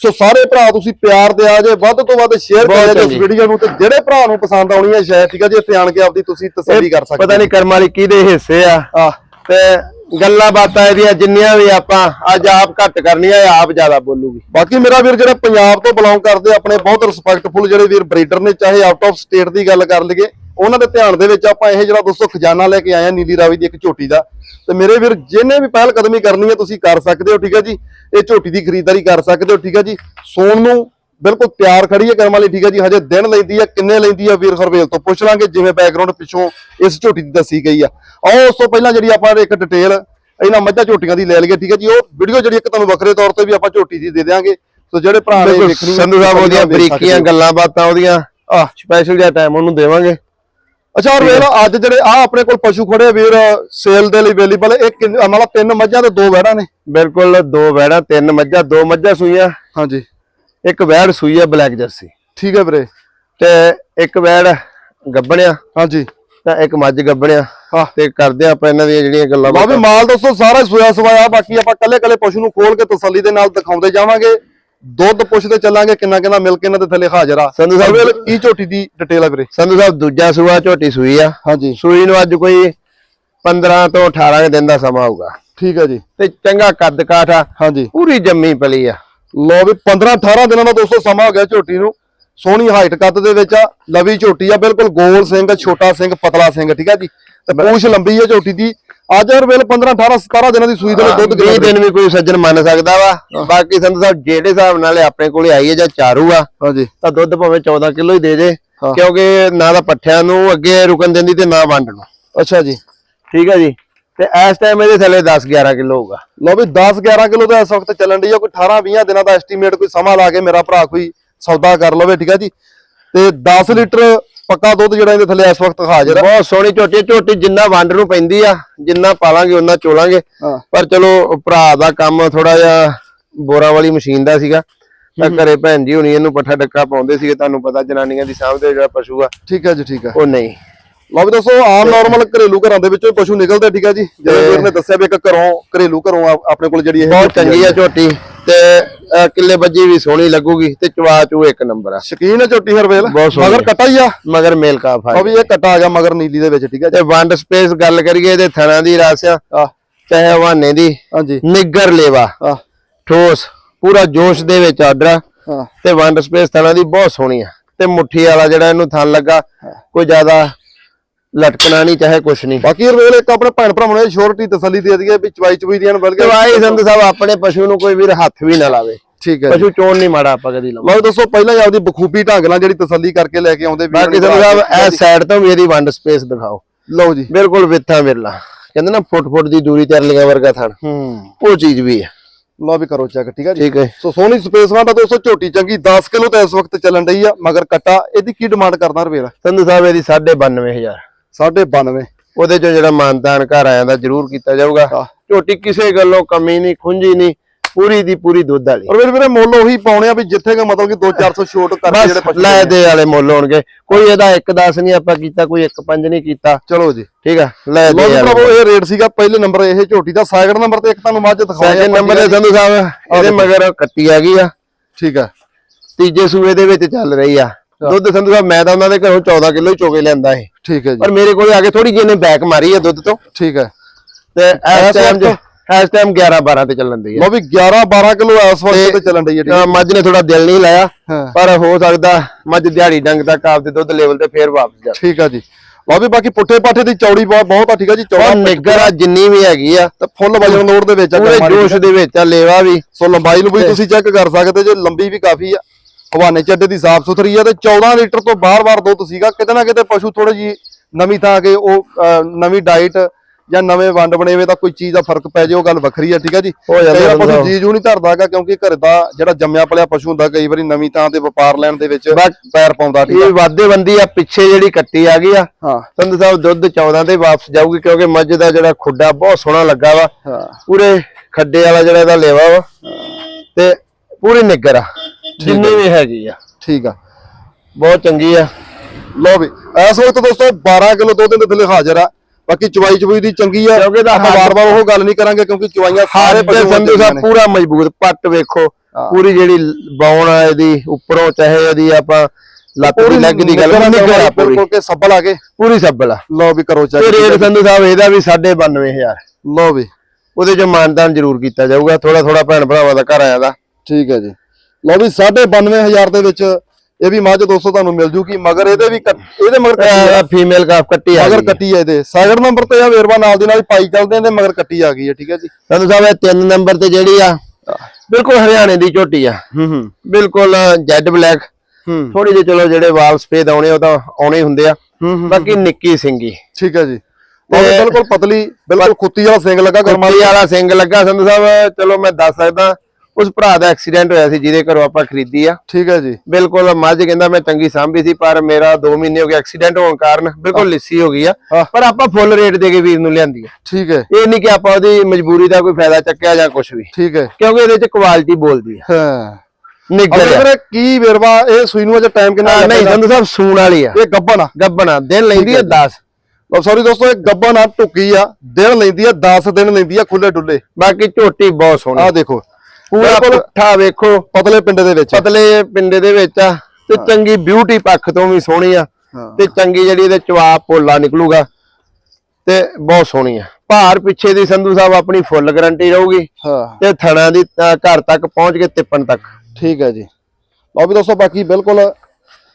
ਸੋ ਸਾਰੇ ਭਰਾ ਤੁਸੀਂ ਪਿਆਰ ਦਿਆ ਜੇ ਵੱਧ ਤੋਂ ਵੱਧ ਸ਼ੇਅਰ ਕਰਿਆ ਜੇ ਇਸ। ਵੀਡੀਓ ਨੂੰ ਤੇ ਜਿਹੜੇ ਭਰਾ ਨੂੰ ਪਸੰਦ ਆਉਣੀ ਹੈ ਸ਼ਾਇਦ ਠੀਕ ਹੈ ਜੀ ਇੱਥੇ ਆਣ ਕੇ ਆਪਦੀ ਤੁਸੀਂ ਤਸੱਲੀ ਕਰ ਸਕਦੇ ਪਤਾ ਨਹੀਂ ਕਰਮ ਵਾਲੀ ਕਿਹਦੇ ਹਿੱਸੇ ਆ। ਆ ਤੇ ਗੱਲਾਂ ਬਾਤਾਂ ਇਹਦੀਆਂ ਜਿੰਨੀਆਂ ਵੀ ਆਪਾਂ ਅੱਜ ਆਪ ਘੱਟ ਕਰਨੀਆਂ, ਇਹ ਆਪ ਜ਼ਿਆਦਾ ਬੋਲੂਗੀ। ਬਾਕੀ ਮੇਰਾ ਵੀਰ ਜਿਹੜਾ ਪੰਜਾਬ ਤੋਂ ਬਿਲੋਂਗ ਕਰਦੇ ਆਪਣੇ ਬਹੁਤ ਰਿਸਪੈਕਟਫੁਲ ਜਿਹੜੇ ਵੀਰ ਬਰੀਡਰ ਨੇ, ਚਾਹੇ ਆਊਟ ਆਫ ਸਟੇਟ ਦੀ ਗੱਲ ਕਰ ਲਈਏ, ਉਹਨਾਂ ਦੇ ਧਿਆਨ ਦੇ ਵਿੱਚ ਆਪਾਂ ਇਹ ਜਿਹੜਾ ਦੋਸਤੋ ਖਜ਼ਾਨਾ ਲੈ ਕੇ ਆਏ ਆ, ਨੀਲੀ ਰਾਵੀ ਦੀ ਇੱਕ ਝੋਟੀ ਦਾ। ਤੇ ਮੇਰੇ ਵੀਰ ਜਿਹਨੇ ਵੀ ਪਹਿਲ ਕਦਮੀ ਕਰਨੀ ਹੈ ਤੁਸੀਂ ਕਰ ਸਕਦੇ ਹੋ, ਠੀਕ ਹੈ ਜੀ? ਇਹ ਝੋਟੀ ਦੀ ਖਰੀਦਦਾਰੀ ਕਰ ਸਕਦੇ ਹੋ, ਠੀਕ ਹੈ ਜੀ? ਸੋਨ ਨੂੰ ਬਿਲਕੁਲ ਤਿਆਰ ਖੜੀ ਹੈ ਕਰਮ ਵਾਲੀ ਠੀਕ ਹੈ ਜੀ। ਹਜੇ ਦਿਨ ਲੈਂਦੀ ਹੈ ਕਿੰਨੇ ਲੈਂਦੀ ਹੈ ਵੀਰ ਹਰਵੇਲ ਤੋਂ ਪੁੱਛ ਲਾਂਗੇ ਜਿਵੇਂ ਬੈਕਗ੍ਰਾਉਂਡ ਪਿੱਛੋਂ ਇਸ ਝੋਟੀ ਦੀ ਦੱਸੀ ਗਈ ਆ। ਆਓ ਉਸ ਤੋਂ ਪਹਿਲਾਂ ਜਿਹੜੀ ਆਪਾਂ ਇੱਕ ਡਿਟੇਲ ਇਹਨਾਂ ਮੱਝਾਂ ਝੋਟੀਆਂ ਦੀ ਲੈ ਲਈਏ ਠੀਕ ਹੈ ਜੀ। ਉਹ ਵੀਡੀਓ ਜਿਹੜੀ ਇੱਕ ਤੁਹਾਨੂੰ ਵੱਖਰੇ ਤੌਰ ਤੇ ਵੀ ਆਪਾਂ ਝੋਟੀ ਦੀ ਦੇ ਦਿਆਂਗੇ। ਸੋ ਜਿਹੜੇ ਭਰਾ ਨੇ ਵੇਖਣੀ ਸੰਧੂ ਸਾਹਿਬ ਉਹਦੀਆਂ ਬਰੀਕੀਆਂ। ਗੱਲਾਂ ਬਾਤਾਂ ਉਹਦੀਆਂ। ਆ ਸਪੈਸ਼ਲ ਜਿਹਾ ਟਾਈਮ ਉਹਨੂੰ ਦੇਵਾਂਗੇ। ਅੱਛਾ ਔਰ ਵੇਖ ਲਓ ਅੱਜ ਜਿਹੜੇ ਆ ਆਪਣੇ ਕੋਲ ਪਸ਼ੂ ਖੜੇ ਵੀਰ ਸੇਲ ਦੇ ਲਈ ਅਵੇਲੇਬਲ ਅਹ ਮਤਲਬ ਤਿੰਨ ਮੱਝਾਂ ਤੇ ਦੋ ਵੈੜਾਂ ਨੇ। ਬਿਲਕੁਲ ਦੋ ਵੈੜਾਂ ਤਿੰਨ ਮੱਝਾਂ ਦੋ ਮੱਝਾਂ ਸੂਈਆਂ। ਹਾਂਜੀ। ਇੱਕ ਵੈੜ ਸੂਈ ਆ ਬਲੈਕ ਜਰਸੀ। ਠੀਕ ਹੈ ਵੀਰੇ। ਤੇ ਇੱਕ ਵੈੜ ਗੱਬਣਿਆ। ਹਾਂਜੀ। ਤਾਂ ਇੱਕ ਮੱਝ ਗੱਬਣਿਆ। ਹਾਂ। ਤੇ ਕਰਦੇ ਆਪਾਂ ਇਹਨਾਂ ਦੀਆਂ ਜਿਹੜੀਆਂ ਗੱਲਾਂ ਲਓ ਵੀ ਮਾਲ ਦੋਸਤੋ ਸਾਰਾ ਸੋਇਆ ਸਵਾਇਆ। ਬਾਕੀ ਆਪਾਂ ਕੱਲੇ ਕੱਲੇ ਪਸ਼ੂ ਨੂੰ ਖੋਲ ਕੇ ਤਸੱਲੀ ਦੇ ਨਾਲ ਦਿਖਾਉਂਦੇ ਜਾਵਾਂਗੇ। ਦੁੱਧ ਪੁੱਛਦੇ ਚੱਲਾਂਗੇ ਕਿੰਨਾ ਕਿੰਨਾ ਮਿਲ ਕੇ ਇਹਨਾਂ ਦੇ ਥੱਲੇ ਹਾਜ਼ਰ ਆ। ਸੰਧੂ ਸਾਹਿਬ- ਕੀ ਝੋਟੀ ਦੀ ਡਿਟੇਲ ਆ ਵੀਰੇ। ਸੰਧੂ ਸਾਹਿਬ ਦੂਜਾ ਸੂਆ ਝੋਟੀ ਸੂਈ ਆ। ਹਾਂਜੀ। ਸੂਈ ਨੂੰ ਅੱਜ ਕੋਈ 15 ਤੋਂ 18 ਦਿਨ ਦਾ ਸਮਾਂ ਹੋਊਗਾ। ਠੀਕ ਹੈ ਜੀ। ਤੇ ਚੰਗਾ ਕੱਦ ਕਾਠ ਆ। ਹਾਂਜੀ। ਪੂਰੀ ਜੰਮੀ ਪਲੀ ਆ। ਲੋ ਵੀ 15 18 ਦਿਨਾਂ ਦਾ ਦੋਸਤੋ ਸਮਾਂ ਹੋ ਗਿਆ ਝੋਟੀ ਨੂੰ। ਸੋਹਣੀ ਹਾਈਟ ਕੱਦ ਦੇ ਵਿੱਚ ਆ ਲਵੀ ਝੋਟੀ ਆ ਬਿਲਕੁਲ ਗੋਲ ਸਿੰਘ ਛੋਟਾ ਸਿੰਘ ਪਤਲਾ ਸਿੰਘ ਠੀਕ ਆ ਜੀ? ਤੇ ਪੂਛ ਲੰਬੀ ਆ ਝੋਟੀ ਦੀ। ਅੱਜ ਹਰ ਵੇਲੇ 15 18 17 ਦਿਨਾਂ ਦੀ ਸੂਈ ਦੇ ਦੁੱਧ 20 ਕਿੰਨਾ ਦਿਨ ਵੀ ਕੋਈ ਸੱਜਣ ਮੰਨ ਸਕਦਾ ਵਾ। ਬਾਕੀ ਸੰਧੂ ਸਾਹਿਬ ਜਿਹੜੇ ਹਿਸਾਬ ਨਾਲ ਆਪਣੇ ਕੋਲੇ ਆਈ ਹੈ ਜਾਂ ਚਾਰੂ ਆ ਹਾਂਜੀ। ਤਾਂ ਦੁੱਧ ਭਾਵੇਂ 14 ਕਿਲੋ ਹੀ ਦੇ ਦੇ। ਕਿਉਂਕਿ ਨਾ ਤਾਂ ਪੱਠਿਆਂ ਨੂੰ ਅੱਗੇ ਰੁਕਣ ਦਿੰਦੀ ਤੇ ਨਾ ਵੰਡ ਨੂੰ। ਅੱਛਾ ਜੀ। ਠੀਕ ਹੈ ਜੀ? ਤੇ ਇਸ ਟਾਈਮ ਇਹਦੇ ਥੱਲੇ 10 11 ਕਿਲੋ ਹੋਊਗਾ। ਲੋ ਵੀ 10 11 ਕਿਲੋ ਦਾ ਇਸ ਵਕਤ ਚੱਲਣ ਦੀ ਆ ਕੋਈ 18 20 ਦਿਨਾਂ ਦਾ ਐਸਟੀਮੇਟ ਕੋਈ ਸਮਾਂ ਲਾ ਕੇ ਮੇਰਾ ਭਰਾ ਕੋਈ ਸੌਦਾ ਕਰ ਲਵੇ ਠੀਕ ਆ ਜੀ? ਤੇ 10 ਲੀਟਰ ਪੱਕਾ ਦੁੱਧ ਜਿਹੜਾ ਇਹਦੇ ਥੱਲੇ ਇਸ ਵਕਤ ਹਾਜ਼ਰ ਆ। ਬਹੁਤ ਸੋਹਣੀ ਝੋਟੀ ਹੈ। ਝੋਟੀ ਜਿੰਨਾ ਵੰਡ ਨੂੰ ਪੈਂਦੀ ਆ ਜਿੰਨਾ ਪਾਲਾਂਗੇ ਉਹਨਾਂ ਚੋਲਾਂਗੇ। ਹਾਂ। ਪਰ ਚਲੋ ਭਰਾ ਦਾ ਕੰਮ ਥੋੜਾ ਜਿਹਾ ਬੋਰਾਂ ਵਾਲੀ ਮਸ਼ੀਨ ਦਾ ਸੀਗਾ। ਤਾਂ ਘਰੇ ਭੈਣ ਜੀ ਹੁਣੀ ਇਹਨੂੰ ਪੱਠਾ ਡੱਕਾ ਪਾਉਂਦੇ ਸੀਗੇ ਤੁਹਾਨੂੰ ਪਤਾ ਜਨਾਨੀਆਂ ਦੀ ਸਾਹਮਣੇ ਜਿਹੜਾ ਪਸ਼ੂ ਆ। ਠੀਕ ਹੈ ਜੀ ਠੀਕ ਹੈ ਉਹ ਨਹੀਂ। ਲਓ ਵੀ ਦੋਸਤੋ ਆਮ ਨਾਰਮਲ ਘਰੇਲੂ ਘਰਾਂ ਦੇ ਵਿੱਚੋਂ ਪਸ਼ੂ ਨਿਕਲਦੇ ਠੀਕ ਆ ਜੀ? ਜਿਵੇਂ ਵੀਰ ਨੇ ਦੱਸਿਆ ਵੀ ਇੱਕ ਘਰੋਂ ਘਰੇਲੂ ਘਰੋਂ ਆਪਣੇ ਕੋਲ ਜਿਹੜੀ ਇਹ ਬਹੁਤ ਚੰਗੀ ਆ ਝੋਟੀ ਤੇ ਕਿੱਲੇ ਬੱਜੀ ਵੀ ਸੋਹਣੀ ਲੱਗੂਗੀ ਤੇ ਚਵਾ ਚੂ ਇੱਕ ਨੰਬਰ ਆ। ਸ਼ਕੀਨ ਹੈ ਝੋਟੀ ਹਰਵੇਲ? ਮਗਰ। ਕੱਟਾ ਹੀ ਆ? ਮਗਰ ਮੇਲ ਕਾਫ ਆ ਉਹ ਵੀ ਇਹ ਕੱਟਾ ਆ ਗਿਆ ਮਗਰ ਨੀਲੀ ਦੇ ਵਿੱਚ ਠੀਕ ਆ ਤੇ ਵੰਡ ਸਪੇਸ ਗੱਲ ਕਰੀਏ ਇਹਦੇ ਥਣਾ ਦੀ ਰਾਸਿਆ ਆ ਚਾਹੇ ਹਵਾਨੇ ਦੀ। ਹਾਂਜੀ ਨਿੱਗਰ ਲੇਵਾ ਠੋਸ ਪੂਰਾ ਜੋਸ਼ ਦੇ ਵਿੱਚ ਆਰਡਰ ਤੇ ਵੰਡ ਸਪੇਸ ਥਣਾ ਦੀ ਬਹੁਤ ਸੋਹਣੀ ਆ। ਤੇ ਮੁੱਠੀ ਵਾਲਾ ਜਿਹੜਾ ਇਹਨੂੰ ਥਣ ਲੱਗਾ ਕੋਈ ਜ਼ਿਆਦਾ ਲਟਕਣਾ ਨਹੀਂ ਚਾਹੇ ਕੁਛ ਨਹੀਂ। ਬਾਕੀ ਹਰਵੇਲ ਇੱਕ ਆਪਣੇ ਭੈਣ ਭਰਾਵਾਂ ਨੂੰ ਸ਼ੋਰਟੀ ਤਸੱਲੀ ਦੇ ਦਈਏ ਵੀ ਚਵਾਈ ਚਵਾਈ ਦੀਆਂ ਬਲਕਿ ਦਵਾਈ ਸੰਤ ਸਾਹਿਬ ਆਪਣੇ ਪਸ਼ੂ ਨੂੰ ਕੋਈ ਵੀਰ ਹੱਥ ਵੀ ਨਾ ਲਾਵੇ। ਠੀਕ ਹੈ ਪਸ਼ੂ ਚੋਣ ਨਹੀਂ ਮਾੜਾ ਆਪਾਂ ਕਦੀ ਲਾਉਂਦੇ। ਲਓ ਦੋਸਤੋ ਪਹਿਲਾਂ ਹੀ ਆਪਦੀ ਬਖੂਬੀ ਢੰਗ ਨਾਲ ਜਿਹੜੀ ਤਸੱਲੀ ਕਰਕੇ ਲੈ ਕੇ ਆਉਂਦੇ ਬਾਕੀ ਸੰਤ ਸਾਹਿਬ ਇਹ ਸਾਈਡ ਤੋਂ ਵੀ ਇਹਦੀ ਵੰਡ ਸਪੇਸ ਦਿਖਾਓ। ਲਓ ਜੀ। ਬਿਲਕੁਲ ਵਿਥਾ ਵਿਰਲਾ। ਕਹਿੰਦੇ ਨਾ ਫੁੱਟ ਫੁੱਟ ਦੀ ਦੂਰੀ ਤੇ ਅਰਲੀਆਂ ਵਰਗਾ ਥਣ। ਹੂੰ। ਉਹ ਚੀਜ਼ ਵੀ ਹੈ। ਲਓ ਵੀ ਕਰੋ ਚੈੱਕ ਠੀਕ ਆ ਜੀ? ਠੀਕ ਹੈ ਸੋ ਸੋਹਣੀ ਸਪੇਸ ਵਾਂਡਾ ਦੋਸਤੋ ਝੋਟੀ ਚੰਗੀ 10 ਕਿਲੋ ਤਾਂ ਇਸ ਵਕਤ ਚੱਲਣ ਰਹੀ ਆ ਮਗਰ ਕੱਟਾ ਇਹਦੀ ਕੀ ਡਿਮਾਂਡ ਕਰਦਾ ਰਵੇਲ? ਸੰਧੂ ਸਾਹਿਬ ਇਹਦੀ 92500 92 ਉਹਦੇ ਚੋਂ ਜਿਹੜਾ ਮਾਨਦਾਨ ਘਰ ਆਇਆ ਦਾ ਜ਼ਰੂਰ ਕੀਤਾ ਜਾਊਗਾ। ਝੋਟੀ ਕਿਸੇ ਗੱਲੋਂ ਕਮੀ ਨਹੀਂ ਖੁੰਝੀ ਨਹੀਂ ਪੂਰੀ ਦੀ ਪੂਰੀ ਦੁੱਧ ਵਾਲੀ। ਰਵੇਲ ਵੀਰੇ ਮੁੱਲ ਉਹੀ ਪਾਉਣੇ ਆ ਵੀ ਜਿੱਥੇ ਕਿ ਮਤਲਬ ਕਿ 2-400 ਛੋਟ ਕਰਕੇ ਜਿਹੜੇ ਲੈ ਦੇ ਵਾਲੇ ਮੁੱਲ ਹੋਣਗੇ। ਕੋਈ ਇਹਦਾ 1.10 ਨਹੀਂ ਆਪਾਂ ਕੀਤਾ ਕੋਈ 1.5 ਨਹੀਂ ਕੀਤਾ। ਚਲੋ ਜੀ। ਠੀਕ ਆ ਲੈ ਦੇ ਵਾਲੇ ਭਰਾਵੋ ਇਹ ਰੇਟ ਸੀਗਾ ਪਹਿਲੇ ਨੰਬਰ ਇਹ ਝੋਟੀ ਦਾ। ਸੈਕਿੰਡ ਨੰਬਰ ਤੇ ਇੱਕ ਤੁਹਾਨੂੰ ਮੱਝ ਦਿਖਾਉਂਦੇ ਸੈਕਿੰਡ ਨੰਬਰ ਤੇ ਸੰਧੂ ਸਾਹਿਬ ਇਹਦੇ ਮਗਰ ਕੱਟੀ ਆ ਗਈ ਆ। ਠੀਕ ਆ। ਤੀਜੇ ਸੂਏ ਦੇ ਵਿੱਚ ਚੱਲ ਰਹੀ ਆ। ਦੁੱਧ ਸੰਧੂ ਸਾਹਿਬ ਮੈਂ ਤਾਂ ਉਹਨਾਂ ਦੇ ਘਰੋਂ 14 ਕਿਲੋ ਹੀ ਚੋਕੇ ਲਿਆਂਦਾ ਇਹ ਠੀਕ ਹੈ ਜੀ। ਪਰ ਮੇਰੇ ਕੋਲ ਆ ਕੇ ਥੋੜੀ ਜਿਹੀ ਇਹਨੇ ਬੈਕ ਮਾਰੀ ਆ ਦੁੱਧ ਤੋਂ। ਠੀਕ ਹੈ। ਤੇ ਇਸ ਟਾਈਮ ਵਕਤ- ਇਸ ਟਾਈਮ 11 12 ਤੇ ਚੱਲਣ ਦੀ ਆ ਲਓ ਵੀ 11-12 ਕਿਲੋ ਇਸ ਵਕਤ ਤੇ ਚੱਲਣ ਰਹੀ ਹੈ ਠੀਕ ਮੱਝ ਨੇ ਥੋੜਾ ਦਿਲ ਨਹੀਂ ਲਾਇਆ ਹਾਂ। ਪਰ ਹੋ ਸਕਦਾ ਮੱਝ ਦਿਹਾੜੀ ਡੰਗ ਤੱਕ ਆਪਦੇ ਦੁੱਧ ਲੈਵਲ ਤੇ ਫੇਰ ਵਾਪਸ ਜਾ ਠੀਕ ਆ ਜੀ। ਲਓ ਵੀ ਬਾਕੀ ਪੁੱਠੇ ਪਾਠੇ ਦੀ ਚੌੜੀ ਬਹੁਤ ਆ ਠੀਕ ਆ ਜੀ ਚੌੜਾ ਨਿੱਗਰ ਆ ਜਿੰਨੀ ਵੀ ਹੈਗੀ ਆ। ਤੇ ਫੁੱਲ ਵਜਨ ਲੋਡ ਦੇ ਵਿੱਚ ਆ ਪੂਰੇ ਦੀ, ਜੋਸ਼ ਦੇ ਵਿੱਚ ਆ ਲੇਵਾ ਵੀ। ਸੋ ਲੰਬਾਈ ਨੂੰ ਵੀ ਤੁਸੀਂ ਚੈੱਕ ਕਰ ਸਕਦੇ ਜੇ ਲੰਬੀ ਵੀ ਕਾਫੀ ਆ। ਹਵਾਨੇ ਚੱਡੇ ਦੀ ਸਾਫ਼ ਸੁਥਰੀ ਆ ਤੇ 14 ਲੀਟਰ ਤੋਂ ਬਾਰ-ਬਾਰ ਦੁੱਧ ਸੀਗਾ। ਕਿਤੇ ਨਾ ਕਿਤੇ ਪਸ਼ੂ ਥੋੜੀ ਜੀ ਨਵੀਂ ਥਾਂ ਕੇ ਉਹ ਨਵੀਂ ਡਾਈਟ ਜਾਂ ਨਵੇਂ ਵੰਡ ਬਣੇਵੇ ਦਾ ਕੋਈ ਚੀਜ਼ ਦਾ ਫ਼ਰਕ ਪੈ ਜੇ ਉਹ ਗੱਲ ਵੱਖਰੀ ਆ ਠੀਕ ਆ ਜੀ? ਬੰਦਾ। ਪਸ਼ੂ ਜੀ ਜੂ ਨਹੀਂ ਧਰਦਾਗਾ ਕਿਉਂਕਿ ਘਰ ਦਾ ਜਿਹੜਾ ਜੰਮਿਆ ਪਲਿਆ ਪਸ਼ੂ ਹੁੰਦਾ ਕਈ ਵਾਰੀ ਨਵੀਂ ਥਾਂ ਤੇ ਵਪਾਰ ਲੈਣ ਦੇ ਵਿੱਚ ਪੈਰ ਪਾਉਂਦਾ ਠੀਕ ਆ? ਇਹ ਵਾਦੇ ਬੰਦੀ ਆ ਪਿੱਛੇ ਜਿਹੜੀ ਕੱਟੀ ਆ ਗਈ ਆ ਹਾਂ। ਸੰਧੂ ਸਾਹਿਬ ਦੁੱਧ 14 ਤੇ ਵਾਪਸ ਜਾਊਗੀ ਕਿਉਂਕਿ ਮੱਝ ਦਾ ਜਿਹੜਾ ਖੁੱਡਾ ਬਹੁਤ ਸੋਹਣਾ ਲੱਗਾ ਵਾ। ਹਾਂ। ਪੂਰੇ ਖੱਡੇ ਵਾਲਾ ਜਿਹੜਾ ਇਹਦਾ ਲੇਵਾ ਵਾ ਤੇ ਪੂਰੀ ਨਿੱਗਰ ਆ। ਜਿੰਨੀ ਵੀ ਹੈਗੀ ਆ। ਠੀਕ ਆ। ਬਹੁਤ ਚੰਗੀ ਆ। ਲਓ ਵੀ ਇਸ ਵਕਤ ਦੋਸਤੋ 12 ਕਿਲੋ ਦੁੱਧ ਦੇ ਥੱਲੇ ਹਾਜ਼ਰ ਆ। ਬਾਕੀ ਚਵਾਈ ਚਵਾਈ ਦੀ ਚੰਗੀ ਆ। ਕਿਉਂਕਿ ਹੱਡ- ਵਾਰ-ਵਾਰ ਉਹ ਗੱਲ ਨਹੀਂ ਕਰਾਂਗੇ ਕਿਉਂਕਿ ਚਵਾਈਆਂ ਸਾਰੇ ਪਸ਼ੂਆਂ ਸੰਧੂ ਸਾਹਿਬ। ਪੂਰਾ ਮਜ਼ਬੂਤ ਪੱਟ ਵੇਖੋ। ਪੂਰੀ ਜਿਹੜੀ ਬੌਣ ਆ ਇਹਦੀ ਉੱਪਰੋਂ ਚਾਹੇ ਇਹਦੀ ਆਪਾਂ ਲੱਤ ਦੀ ਲੈਗ ਦੀ ਗੱਲ ਨਿੱਘਰ ਆ ਪੂਰੀ। ਬਿਲਕੁਲ ਕੇ ਸੱਬਲ ਆ ਕੇ ਪੂਰੀ ਸੱਬਲ ਆ। ਲਓ ਵੀ ਕਰੋ ਤੇ ਚੈੱਕ ਰੇਟ ਸੰਧੂ ਸਾਹਿਬ ਇਹਦਾ ਵੀ 92500 ਲਓ ਵੀ। ਉਹਦੇ ਚ ਮਾਨਦਾਨ ਜ਼ਰੂਰ ਕੀਤਾ ਜਾਊਗਾ। ਥੋੜਾ ਥੋੜਾ ਭੈਣ ਭਰਾਵਾਂ ਦਾ ਘਰ ਆਇਆ ਦਾ। ਠੀਕ ਹੈ ਜੀ। ਲਓ ਵੀ 92500 ਦੇ ਵਿੱਚ ਇਹ ਵੀ ਮੱਝ ਦੋਸਤੋ ਤੁਹਾਨੂੰ ਮਿਲ ਜੂਗੀ ਮਗਰ ਇਹਦੇ ਵੀ ਇਹਦੇ ਮਗਰ ਫੀਮੇਲ ਕਾਫ ਕੱਟੀ ਆ ਮਗਰ ਕੱਟੀ ਆ ਇਹਦੇ। ਸੈਕਿੰਡ ਨੰਬਰ ਤੇ ਆ ਵੇਰਵਾ ਨਾਲ ਦੀ ਨਾਲ ਪਾਈ ਚੱਲਦੇ ਨੇ ਮਗਰ ਕੱਟੀ ਆ ਗਈ ਹੈ ਠੀਕ ਹੈ ਜੀ। ਸੰਧੂ ਸਾਹਿਬ ਇਹ ਤਿੰਨ ਨੰਬਰ ਤੇ ਜਿਹੜੀ ਆ ਬਿਲਕੁਲ ਹਰਿਆਣੇ ਦੀ ਝੋਟੀ ਆ। ਹੂੰ ਹੂੰ। ਬਿਲਕੁਲ ਜੈਡ ਬਲੈਕ ਹੂੰ। ਥੋੜੀ ਜਿਹੀ ਚਲੋ ਜਿਹੜੇ ਵਾਲ ਸਫੇਦ ਆਉਣੇ ਉਹ ਤਾਂ ਆਉਣੇ ਹੁੰਦੇ ਆ। ਬਾਕੀ ਨਿੱਕੀ ਸਿੰਗੀ। ਠੀਕ ਹੈ ਜੀ। ਬਿਲਕੁਲ ਪਤਲੀ ਬਿਲਕੁਲ ਖੁੱਤੀ ਵਾਲਾ ਸਿੰਗ ਲੱਗਾ ਕੁਰਮਾਲੀ ਵਾਲਾ। ਸਿੰਘ ਲੱਗਾ ਸੰਧੂ ਸਾਹਿਬ ਚਲੋ ਮੈਂ ਦੱਸ ਸਕਦਾ ਉਸ ਭਰਾ ਦਾ ਐਕਸੀਡੈਂਟ ਹੋਇਆ ਸੀ ਜਿਹਦੇ ਘਰੋਂ ਆਪਾਂ ਖਰੀਦੀ ਆ। ਠੀਕ ਹੈ ਜੀ। ਬਿਲਕੁਲ ਮੱਝ ਕਹਿੰਦਾ ਮੈਂ ਚੰਗੀ ਸਾਂਭੀ ਸੀ ਪਰ ਮੇਰਾ 2 ਮਹੀਨੇ ਹੋ ਗਏ ਐਕਸੀਡੈਂਟ ਹੋਣ ਕਾਰਨ ਬਿਲਕੁਲ ਲਿੱਸੀ ਹੋ ਗਈ ਆ। ਪਰ ਆਪਾਂ ਫੁੱਲ ਰੇਟ ਦੇ ਕੇ ਵੀਰ ਨੂੰ ਲਿਆਂਦੀ ਆ। ਠੀਕ ਹੈ। ਇਹ ਨਹੀਂ ਕਿ ਆਪਾਂ ਉਹਦੀ ਮਜਬੂਰੀ ਦਾ ਕੋਈ ਫਾਇਦਾ ਚੱਕਿਆ ਜਾਂ ਕੁਝ ਵੀ। ਠੀਕ ਹੈ। ਕਿਉਂਕਿ ਇਹਦੇ ਚ ਕੁਆਲਿਟੀ ਬੋਲਦੀ ਆ। ਹਾਂ। ਨਿੱਗਰ ਆ। ਕੀ ਵੇਰਵਾ ਇਹ ਸੂਈ ਨੂੰ ਅਜੇ ਟਾਈਮ ਕਿੰਨਾ ਨਹੀਂ? ਸੰਧੂ ਸਾਹਿਬ ਸੂਣ ਵਾਲੀ ਆ। ਇਹ ਗੱਬਨ ਆ। ਗੱਬਣਾ ਦਿਨ ਲੈਂਦੀ ਆ 10 ਲਓ ਸੌਰੀ ਦੋਸਤੋ ਇਹ ਗੱਬਨ ਆ ਟੁੱਕੀ ਆ। ਦਿਨ ਲੈਂਦੀ ਆ 10 ਦਿਨ ਲੈਂਦੀ ਆ ਖੁੱਲੇ ਡੁੱਲੇ ਬਾਕੀ ਝੋਟੀ ਬਹੁਤ ਸੋਹਣੀ। ਆਹ ਦੇਖੋ ਪੂਰਾ ਪੁੱਠਾ ਵੇਖੋ। ਪਤਲੇ ਪਿੰਡ ਦੇ ਵਿੱਚ ਪਤਲੇ ਪਿੰਡੇ ਦੇ ਵਿੱਚ ਆ। ਤੇ ਚੰਗੀ ਬਿਊਟੀ ਪੱਖ ਤੋਂ ਵੀ ਸੋਹਣੀ ਆ। ਤੇ ਚੰਗੀ ਜਿਹੜੀ ਇਹਦੇ ਚਵਾ ਪੋਲਾ ਨਿਕਲੂਗਾ ਤੇ ਬਹੁਤ ਸੋਹਣੀ ਆ। ਭਾਰ ਪਿੱਛੇ ਦੀ ਸੰਧੂ ਸਾਹਿਬ ਆਪਣੀ ਫੁੱਲ ਗਾਰੰਟੀ ਰਹੂਗੀ। ਹਾਂ। ਤੇ ਥਣਾ ਦੀ ਘਰ ਤੱਕ ਪਹੁੰਚ ਕੇ ਤਿੱਪਣ ਤੱਕ। ਠੀਕ ਹੈ ਜੀ। ਲਓ ਵੀ ਦੋਸਤੋ ਬਾਕੀ ਬਿਲਕੁਲ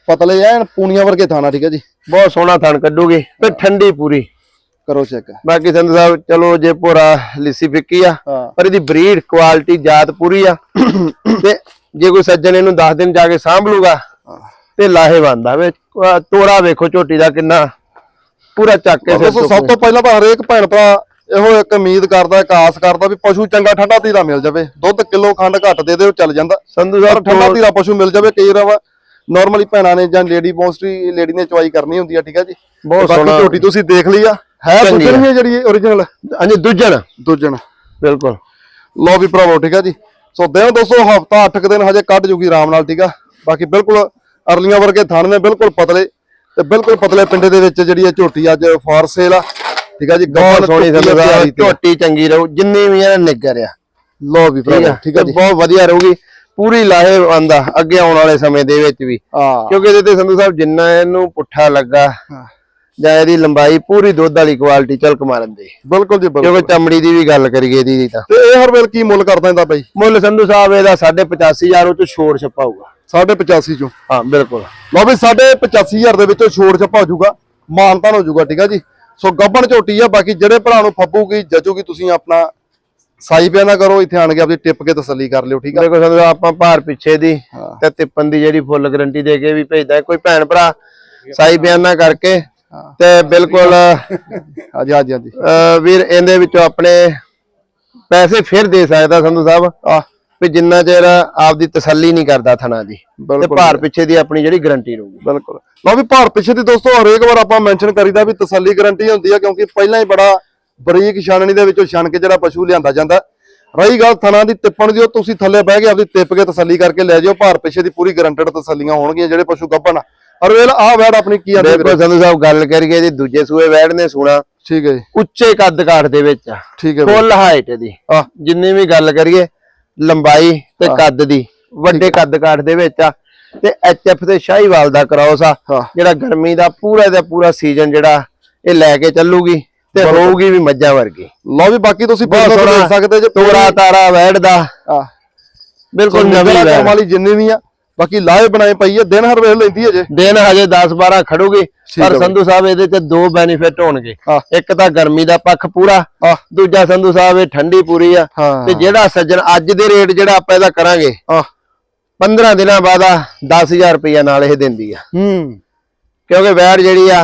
ਪਤਲੇ ਐਨ ਪੂਣੀਆਂ ਵਰਗੇ ਥਾਣਾ ਠੀਕ ਹੈ ਜੀ। ਬਹੁਤ ਸੋਹਣਾ ਥਣ ਕੱਢੂਗੀ ਤੇ ਠੰਡੀ ਪੂਰੀ। ਕਰੋ ਚੈੱਕ ਬਾਕੀ ਸੰਧੂ ਸਾਹਿਬ ਚਲੋ ਜੇ ਪੂਰਾ ਲਿੱਸੀ ਫਿੱਕੀ ਆ ਪਰ ਇਹਦੀ ਬਰੀਡ ਕੁਆਲਿਟੀ ਜਾਤ ਪੂਰੀ ਆ। ਤੇ ਜੇ ਕੋਈ ਸੱਜਣ ਇਹਨੂੰ 10 ਦਿਨ ਜਾ ਕੇ ਸਾਂਭ ਲੂਗਾ ਤੇ ਲਾਹੇਵੰਦ ਆ। ਵੇ ਤੋੜਾ ਵੇਖੋ ਝੋਟੀ ਦਾ ਕਿੰਨਾ ਪੂਰਾ ਚੱਕ ਕੇ ਸਿਰ ਤੋਂ ਸਭ ਤੋਂ ਪਹਿਲਾਂ ਤਾਂ ਹਰੇਕ ਭੈਣ ਭਰਾ ਇਹੋ ਇੱਕ ਉਮੀਦ ਕਰਦਾ ਇੱਕ ਆਸ ਕਰਦਾ ਵੀ ਪਸ਼ੂ ਚੰਗਾ ਠੰਡਾ ਧੀਰਾ ਮਿਲ ਜਾਵੇ। ਦੁੱਧ ਕਿਲੋ ਖੰਡ ਘੱਟ ਦੇ ਦੇ ਚੱਲ ਜਾਂਦਾ। ਸੰਧੂ ਸਾਹਿਬ ਠੰਡਾ ਧੀਰਾ ਪਸ਼ੂ ਮਿਲ ਜਾਵੇ ਕਈ ਵਾਰ ਨਾਰਮਲੀ ਭੈਣਾਂ ਨੇ ਜਾਂ ਲੇਡੀ ਮੋਸਟਲੀ ਲੇਡੀ ਨੇ ਚਵਾਈ ਕਰਨੀ ਹੁੰਦੀ ਆ ਠੀਕ ਹੈ ਜੀ? ਬਹੁਤ ਸੋਹਣਾ। ਝੋਟੀ ਤੁਸੀਂ ਦੇਖ ਲਈ ਆ। ਹੈ ਚੰਗੀ ਦੂਜਣ। ਹੀ। ਜਿਹੜੀ origignal ਹਾਂਜੀ ਦੂਜਣ ਦੂਜਣ। ਬਿਲਕੁਲ। ਲੋ ਵੀ ਭਰਾਵੋ ਠੀਕ ਆ ਜੀ? ਸੋ ਦਿਓ ਦੋਸਤੋ ਹਫਤਾ 8 ਦਿਨ ਹਜੇ ਕੱਢ ਜੂਗੀ ਆਰਾਮ ਨਾਲ ਠੀਕ ਆ? ਬਾਕੀ ਬਿਲਕੁਲ ਅਰਲੀਆਂ ਵਰਗੇ ਥਣ ਨੇ ਬਿਲਕੁਲ ਪਤਲੇ ਤੇ ਬਿਲਕੁਲ ਪਤਲੇ ਪਿੰਡੇ ਦੇ ਵਿੱਚ ਜਿਹੜੀ ਆ ਝੋਟੀ ਅੱਜ ਫਾਰ ਸੇਲ ਆ ਠੀਕ ਆ ਜੀ? ਬਹੁਤ ਸੋਹਣੀ ਆ। ਝੋਟੀ ਚੰਗੀ ਰਹੂ ਜਿੰਨੀ ਵੀ ਇਹਨਾਂ ਨਿੱਗਰ ਆ। ਲਓ ਵੀ ਭਰਾਵੋ ਠੀਕ ਆ ਬਹੁਤ ਵਧੀਆ ਰਹੂਗੀ ਪੂਰੀ ਲਾਹੇਵੰਦ ਆ ਅੱਗੇ ਆਉਣ ਵਾਲੇ ਸਮੇਂ ਦੇ ਵਿੱਚ ਵੀ। ਕਿਉਂਕਿ ਇਹਦੇ ਤੇ ਸੰਧੂ ਸਾਹਿਬ ਜਿੰਨਾ ਇਹਨੂੰ ਪੁੱਠਾ ਲੱਗਾ। ਜਾਂ ਇਹਦੀ ਲੰਬਾਈ ਪੂਰੀ ਦੁੱਧ ਵਾਲੀ ਕੁਆਲਿਟੀ ਝਲਕ ਮਾਰਨ ਦੀ। ਬਿਲਕੁਲ ਜੀ ਬਿਲਕੁਲ। ਕਿਉਂਕਿ ਚਮੜੀ ਦੀ ਵੀ ਗੱਲ ਕਰੀਏ ਦੀ ਤਾਂ। ਤੇ ਇਹ ਹਰ ਵੇਲ ਕੀ ਮੁੱਲ ਕਰਦਾ ਇਹਦਾ ਬਾਈ? ਮੁੱਲ ਸੰਧੂ ਸਾਹਿਬ ਇਹਦਾ 85000 ਉਹ ਚ ਛੋੜ ਛੱਪਾ ਹੋਊਗਾ। 85 ਚੋਂ? ਹਾਂ ਬਿਲਕੁਲ। ਲਓ ਵੀ 85000 ਦੇ ਵਿੱਚੋਂ ਛੋੜ ਛੱਪਾ ਹੋ ਜਾਊਗਾ ਮਾਨਤਾਨ ਹੋ ਜਾਊਗਾ ਠੀਕ ਆ ਜੀ? ਸੋ ਗੱਬਣ ਝੋਟੀ ਆ ਬਾਕੀ ਜਿਹੜੇ ਭਰਾ ਨੂੰ ਫੱਬੂਗੀ ਜਚੂਗੀ ਤੁਸੀਂ ਆਪਣਾ ਸਾਈ ਪਿਆ ਨਾ ਕਰੋ ਇੱਥੇ ਆਣ ਕੇ ਆਪਣੀ ਟਿਪ ਕੇ ਤਸੱਲੀ ਕਰ ਲਿਓ ਠੀਕ ਆ? ਦੇਖੋ ਸੰਧੂ ਆਪਾਂ ਭਾਰ ਪਿੱਛੇ ਦੀ। ਤੇ ਤਿੱਪਨ ਦੀ ਜਿਹੜੀ ਫੁੱਲ ਗਾਰੰਟੀ ਦੇ ਕੇ ਵੀ ਭੇਜਦਾ। ਕੋਈ ਭੈਣ ਭਰਾ ਸਾਈ ਬਿਆਨਾ ਕਰਕੇ। ਤੇ ਬਿਲਕੁਲ ਹਾਂਜੀ ਹਾਂਜੀ ਹਾਂਜੀ। ਵੀਰ ਇਹਦੇ ਵਿੱਚੋਂ ਆਪਣੇ ਪੈਸੇ ਫਿਰ ਦੇ ਸਕਦਾ ਸੰਧੂ ਸਾਹਿਬ? ਆ। ਵੀ ਜਿੰਨਾ ਚਿਰ ਆਪਦੀ ਤਸੱਲੀ ਨਹੀਂ ਕਰਦਾ ਥਣਾ ਦੀ। ਤੇ ਭਾਰ ਪਿੱਛੇ ਦੀ ਆਪਣੀ ਜਿਹੜੀ ਗਾਰੰਟੀ ਰਹੂਗੀ। ਬਿਲਕੁਲ। ਲਓ ਵੀ ਭਾਰ ਪਿੱਛੇ ਦੀ ਦੋਸਤੋ ਹਰੇਕ ਵਾਰ ਆਪਾਂ ਮੈਂਸ਼ਨ ਕਰੀਦਾ ਵੀ ਤਸੱਲੀ ਗਾਰੰਟੀ ਹੁੰਦੀ ਆ ਕਿਉਂਕਿ ਪਹਿਲਾਂ ਹੀ ਬੜਾ ਬਰੀਕ ਛਾਨਣੀ ਦੇ ਵਿੱਚੋਂ ਛਣ ਕੇ ਜਿਹੜਾ ਪਸ਼ੂ ਲਿਆਂਦਾ ਜਾਂਦਾ। ਰਹੀ ਗੱਲ ਥਣਾ ਦੀ ਟਿੱਪਣ ਦੀ ਉਹ ਤੁਸੀਂ ਥੱਲੇ ਬਹਿ ਕੇ ਆਪਦੀ ਟਿੱਪ ਕੇ ਤਸੱਲੀ ਕਰਕੇ ਲੈ ਜਾਓ। ਭਾਰ ਪਿੱਛੇ ਦੀ ਪੂਰੀ ਗਾਰੰਟਡ ਤਸੱਲੀਆਂ ਹੋਣਗੀਆਂ ਜਿਹੜੇ ਪਸ਼ੂ ਗੱਭਣ ਆ। ਹਰਵੇਲ ਆਹ ਵੈੜ ਆਪਣੀ ਕੀ ਆਂਦੀ ਦੇਖੋ ਸੰਧੂ ਸਾਹਿਬ ਗੱਲ ਕਰੀਏ ਜੀ ਦੂਜੇ ਸੂਏ ਵੈੜ ਨੇ ਸੁਣਾ। ਠੀਕ ਹੈ ਜੀ। ਉੱਚੇ ਕੱਦ ਕਾਠ ਦੇ ਵਿੱਚ। ਆ ਠੀਕ ਹੈ। ਫੁੱਲ ਹਾਈਟ ਦੀ। ਜਿੰਨੀ ਵੀ ਗੱਲ ਕਰੀਏ ਲੰਬਾਈ ਤੇ ਕੱਦ ਦੀ। ਵੱਡੇ ਕੱਦ ਕਾਠ ਦੇ ਵਿੱਚ ਆ। ਤੇ ਐਚਐਫ ਤੇ ਸ਼ਾਹੀਵਾਲ ਦਾ ਕ੍ਰਾਸ ਆ। ਜਿਹੜਾ ਗਰਮੀ ਦਾ ਪੂਰਾ ਦਾ ਪੂਰਾ ਸੀਜ਼ਨ ਜਿਹੜਾ ਇਹ ਲੈ ਕੇ ਚੱਲੂਗੀ ਤੇ ਹੋਊਗੀ ਵੀ ਮੱਝਾਂ ਵਰਗੀ। ਲਓ ਵੀ ਬਾਕੀ ਤੁਸੀਂ ਬਹੁਤ ਦੇਖ ਸਕਦੇ ਜੇ ਤੋਰਾ ਤਾਰਾ ਵੈੜ ਦਾ। ਆ ਬਿਲਕੁਲ ਨਵੀਂ ਵੈੜ। ਵਾਲੀ ਜਿੰਨੀ ਵੀ ਆ। ਬਾਕੀ ਲਾਏ ਬਣਾਏ ਪਈ ਆ ਦਿਨ ਹਰ ਵੇਲੇ ਲੈਂਦੀ ਹੈ ਜੇ। ਦਿਨ ਹਜੇ 10 12 ਖੜੂਗੀ ਪਰ। ਸੰਧੂ ਸਾਹਿਬ ਇਹਦੇ ਚ ਦੋ ਬੈਨੀਫਿਟ ਹੋਣਗੇ। ਹਾਂ। ਇੱਕ ਤਾਂ ਗਰਮੀ ਦਾ ਪੱਖ ਪੂਰਾ ਦੂਜਾ ਸੰਧੂ ਸਾਹਿਬ ਇਹ ਠੰਡੀ ਪੂਰੀ ਆ ਹਾਂ। ਤੇ ਜਿਹੜਾ ਸੱਜਣ ਅੱਜ ਦੇ ਰੇਟ ਜਿਹੜਾ ਆਪਾਂ ਇਹਦਾ ਕਰਾਂਗੇ ਆ 15 ਦਿਨਾਂ ਬਾਅਦ ਆ 10000 ਰੁਪਇਆ ਨਾਲ ਇਹ ਦਿੰਦੀ ਆ। ਹੂੰ। ਕਿਉਂਕਿ ਵੈੜ ਜਿਹੜੀ ਆ